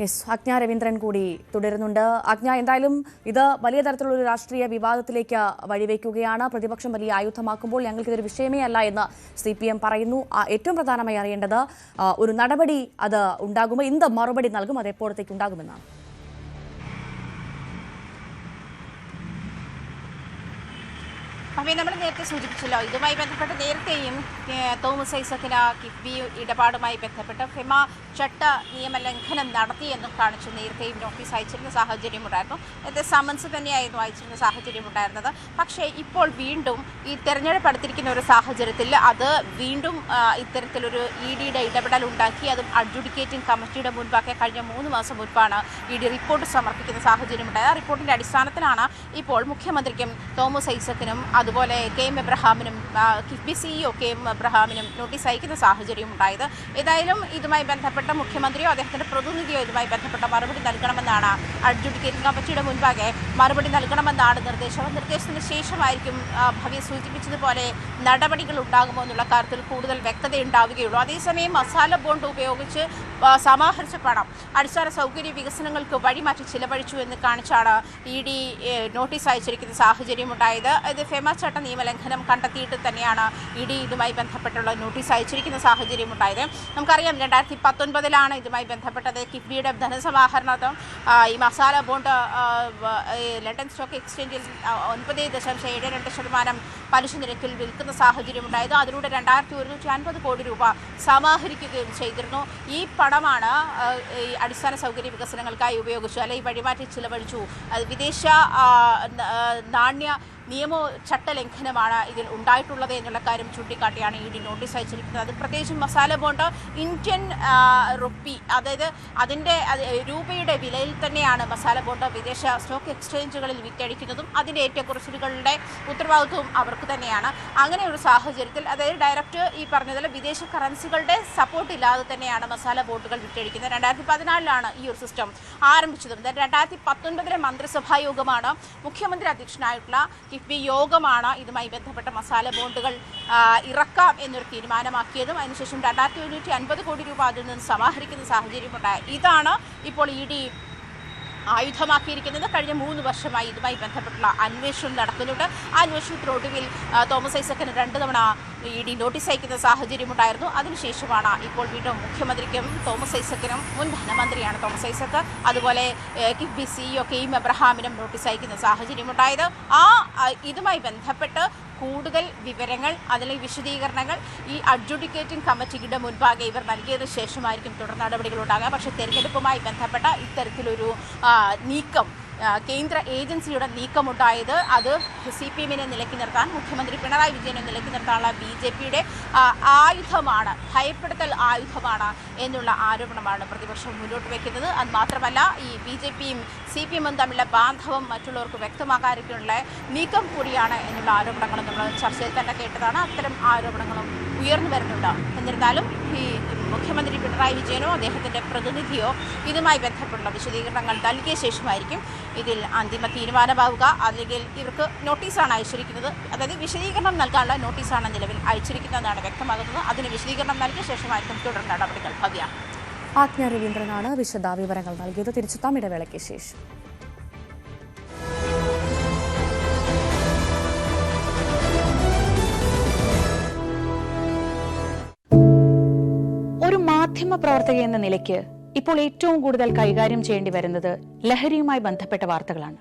യെസ് അജ്ഞ രവീന്ദ്രൻ കൂടി തുടരുന്നുണ്ട്. അജ്ഞ എന്തായാലും ഇത് വലിയ തരത്തിലുള്ള ഒരു രാഷ്ട്രീയ വിവാദത്തിലേക്ക് വഴിവെക്കുകയാണ്. പ്രതിപക്ഷം വലിയ ആയുധമാക്കുമ്പോൾ ഞങ്ങൾക്ക് ഇതൊരു വിഷയമേ അല്ല എന്ന് സി പി എം പറയുന്നു ഏറ്റവും പ്രധാനമായി അറിയേണ്ടത് ഒരു നടപടി അത് ഉണ്ടാകുമോ? എന്ത് മറുപടി നൽകും? അത് എപ്പോഴത്തേക്ക് ഉണ്ടാകുമെന്നാണ്. അവയെ നമ്മൾ നേരത്തെ സൂചിപ്പിച്ചല്ലോ ഇതുമായി ബന്ധപ്പെട്ട് നേരത്തെയും തോമസ് ഐസക്കിന് കിഫ്ബി ഇടപാടുമായി ബന്ധപ്പെട്ട് ഫെമ ചട്ട നിയമലംഘനം നടത്തിയെന്നും കാണിച്ച്. നേരത്തെയും നോട്ടീസ് അയച്ചിരുന്ന സാഹചര്യമുണ്ടായിരുന്നു. നേരത്തെ സമൻസ് തന്നെയായിരുന്നു അയച്ചിരുന്ന സാഹചര്യമുണ്ടായിരുന്നത്. പക്ഷേ ഇപ്പോൾ വീണ്ടും ഈ തെരഞ്ഞെടുപ്പ് അടുത്തിരിക്കുന്ന ഒരു സാഹചര്യത്തിൽ അത് വീണ്ടും ഇത്തരത്തിലൊരു ഇ ഡിയുടെ ഇടപെടൽ ഉണ്ടാക്കി. അതും അഡ്ജുഡിക്കേറ്റിംഗ് കമ്മിറ്റിയുടെ മുൻപാകെ കഴിഞ്ഞ മൂന്ന് മാസം മുൻപാണ് ഇ ഡി റിപ്പോർട്ട് സമർപ്പിക്കുന്ന സാഹചര്യമുണ്ടായത്. ആ റിപ്പോർട്ടിന്റെ അടിസ്ഥാനത്തിലാണ് ഇപ്പോൾ മുഖ്യമന്ത്രിക്കും തോമസ് ഐസക്കിനും അതുപോലെ കെ എം എബ്രഹാമിനും കിഫ്ബി സിഇഒ കെ എം എബ്രഹാമിനും നോട്ടീസ് അയക്കുന്ന സാഹചര്യം ഉണ്ടായത് ഏതായാലും ഇതുമായി ബന്ധപ്പെട്ട മുഖ്യമന്ത്രിയോ അദ്ദേഹത്തിന്റെ പ്രതിനിധിയോ ഇതുമായി ബന്ധപ്പെട്ട മറുപടി നൽകണമെന്നാണ് അഡ്ജുഡിക്കേറ്റിംഗ് കമ്മിറ്റിയുടെ മുൻപാകെ മറുപടി നൽകണമെന്നാണ് നിർദ്ദേശം നിർദ്ദേശത്തിന് ശേഷമായിരിക്കും ഭവ്യ സൂചിപ്പിച്ചതുപോലെ നടപടികൾ ഉണ്ടാകുമോ എന്നുള്ള കാര്യത്തിൽ കൂടുതൽ വ്യക്തത ഉണ്ടാവുകയുള്ളൂ. അതേസമയം മസാല ബോണ്ട് ഉപയോഗിച്ച് സമാഹരിച്ച പണം അടിസ്ഥാന സൗകര്യ വികസനങ്ങൾക്ക് വഴിമാറ്റി ചിലവഴിച്ചു എന്ന് കാണിച്ചാണ് ഇ ഡി നോട്ടീസ് അയച്ചിരിക്കുന്ന സാഹചര്യം ഉണ്ടായത്. ഇത് ഫെമ ചട്ട നിയമലംഘനം കണ്ടെത്തിയിട്ട് തന്നെയാണ് ഇ ഡി ഇതുമായി ബന്ധപ്പെട്ടുള്ള നോട്ടീസ് അയച്ചിരിക്കുന്ന സാഹചര്യം ഉണ്ടായത്. നമുക്കറിയാം രണ്ടായിരത്തി പത്തൊൻപതിലാണ് ഇതുമായി ബന്ധപ്പെട്ടത്. കിഫ്ബിയുടെ ധനസമാഹരണത്തും ആ, ഈ മസാല ബോണ്ട് ലണ്ടൻ സ്റ്റോക്ക് എക്സ്ചേഞ്ചിൽ ഒൻപത് ദശാംശം ഏഴ് രണ്ട് ശതമാനം പലിശ നിരക്കിൽ വിൽക്കുന്ന സാഹചര്യം ഉണ്ടായത് അതിലൂടെ രണ്ടായിരത്തി ഒരുന്നൂറ്റി അൻപത് കോടി രൂപ സമാഹരിക്കുകയും ചെയ്തിരുന്നു. ഈ പണമാണ് ഈ അടിസ്ഥാന സൗകര്യ വികസനങ്ങൾക്കായി ഉപയോഗിച്ചു അല്ലെങ്കിൽ വഴിമാറ്റി ചിലവഴിച്ചു. വിദേശ നാണ്യ നിയമ ചട്ടലംഘനമാണ് ഇതിൽ ഉണ്ടായിട്ടുള്ളത് എന്നുള്ള കാര്യം ചൂണ്ടിക്കാട്ടിയാണ് ഇ ഡി നോട്ടീസ് അയച്ചിരിക്കുന്നത്. അത് പ്രത്യേകിച്ചും മസാല ബോണ്ട് ഇന്ത്യൻ റുപ്പി അതായത് അതിന്റെ രൂപയുടെ വിലയിൽ തന്നെയാണ് മസാല ബോണ്ട് വിദേശ സ്റ്റോക്ക് എക്സ്ചേഞ്ചുകളിൽ വിറ്റഴിക്കുന്നതും അതിന്റെ ഏറ്റക്കുറച്ചിലുകളുടെ ഉത്തരവാദിത്വവും അവർക്ക് തന്നെയാണ്. അങ്ങനെ ഒരു സാഹചര്യത്തിൽ അതായത് ഡയറക്റ്റ് ഈ പറഞ്ഞതിൽ വിദേശ കറൻസികളുടെ സപ്പോർട്ട് ഇല്ലാതെ തന്നെയാണ് മസാല ബോട്ടുകൾ വിറ്റഴിക്കുന്നത്. രണ്ടായിരത്തി പതിനാലിലാണ് ഈ ഒരു സിസ്റ്റം ആരംഭിച്ചതും. രണ്ടായിരത്തി പത്തൊൻപതിലെ മന്ത്രിസഭാ യോഗമാണ് മുഖ്യമന്ത്രി അധ്യക്ഷനായിട്ടുള്ള കിഫ്ബി യോഗമാണ് ഇതുമായി ബന്ധപ്പെട്ട മസാല ബോണ്ടുകൾ ഇറക്കാം എന്നൊരു തീരുമാനമാക്കിയതും അതിനുശേഷം രണ്ടായിരത്തി ഒരുന്നൂറ്റി അൻപത് കോടി രൂപ അതിൽ നിന്ന് സമാഹരിക്കുന്ന സാഹചര്യമുണ്ടായ. ഇതാണ് ഇപ്പോൾ ഇ ഡി ആയുധമാക്കിയിരിക്കുന്നത്. കഴിഞ്ഞ മൂന്ന് വർഷമായി ഇതുമായി ബന്ധപ്പെട്ടുള്ള അന്വേഷണം നടക്കുന്നുണ്ട്. ആ അന്വേഷണത്തിനൊടുവിൽ തോമസ് ഐസക്കിന് രണ്ട് തവണ ഇ ഡി നോട്ടീസ് അയക്കുന്ന സാഹചര്യമുണ്ടായിരുന്നു. അതിനുശേഷമാണ് ഇപ്പോൾ വീണ്ടും മുഖ്യമന്ത്രിക്കും തോമസ് ഐസക്കിനും മുൻ ധനമന്ത്രിയാണ് തോമസ് ഐസക്ക്. അതുപോലെ കിഫ്ബി സിഇഒ കെയിം എബ്രഹാമിനും നോട്ടീസ് അയക്കുന്ന സാഹചര്യമുണ്ടായത്. ആ, ഇതുമായി ബന്ധപ്പെട്ട് കൂടുതൽ വിവരങ്ങൾ അതിലെ വിശദീകരണങ്ങൾ ഈ അഡ്ജുഡിക്കേറ്റിംഗ് കമ്മിറ്റിയുടെ മുൻപാകെ ഇവർ നൽകിയതിനു ശേഷമായിരിക്കും തുടർ നടപടികൾ ഉണ്ടാകുക. പക്ഷേ തെരഞ്ഞെടുപ്പുമായി ബന്ധപ്പെട്ട ഇത്തരത്തിലൊരു നീക്കം കേന്ദ്ര ഏജൻസിയുടെ നീക്കമുണ്ടായത്. അത് സി പി എമ്മിനെ നിലയ്ക്ക് നിർത്താൻ മുഖ്യമന്ത്രി പിണറായി വിജയനെ നിലക്കി നിർത്താനുള്ള ബി ജെ പിയുടെ ആയുധമാണ് ഭയപ്പെടുത്തൽ ആയുധമാണ് എന്നുള്ള ആരോപണമാണ് പ്രതിപക്ഷം മുന്നോട്ട് വയ്ക്കുന്നത് അത് മാത്രമല്ല ഈ ബി ജെ പിയും സി പി എമ്മും തമ്മിലുള്ള ബാന്ധവം മറ്റുള്ളവർക്ക് വ്യക്തമാക്കാനൊക്കെയുള്ള നീക്കം കൂടിയാണ് എന്നുള്ള ആരോപണങ്ങളും നമ്മൾ ചർച്ചയിൽ തന്നെ കേട്ടതാണ്. അത്തരം ആരോപണങ്ങളും ഉയർന്നു വരുന്നുണ്ട്. എന്നിരുന്നാലും ഈ മുഖ്യമന്ത്രി പിണറായി വിജയനോ അദ്ദേഹത്തിന്റെ പ്രതിനിധിയോ ഇതുമായി ബന്ധപ്പെട്ടുള്ള വിശദീകരണങ്ങൾ നൽകിയ ശേഷമായിരിക്കും ഇതിൽ അന്തിമ തീരുമാനമാവുക. അല്ലെങ്കിൽ ഇവർക്ക് നോട്ടീസാണ് അയച്ചിരിക്കുന്നത്. അതായത് വിശദീകരണം നൽകാനുള്ള നോട്ടീസാണ് നിലവിൽ അയച്ചിരിക്കുന്നതെന്നാണ് വ്യക്തമാകുന്നത്. അതിന് വിശദീകരണം നൽകിയ ശേഷമായിരിക്കും തുടർ നടപടികൾ. ഭവ്യ ആജ്ഞ രവീന്ദ്രനാണ് വിശദ വിവരങ്ങൾ നൽകിയത്. തിരിച്ചെത്താം ഇടവേളയ്ക്ക് ശേഷം. മാധ്യമ പ്രവർത്തക എന്ന നിലയ്ക്ക് ഇപ്പോൾ ഏറ്റവും കൂടുതൽ കൈകാര്യം ചെയ്യേണ്ടി വരുന്നത് ലഹരിയുമായി ബന്ധപ്പെട്ട വാർത്തകളാണ്.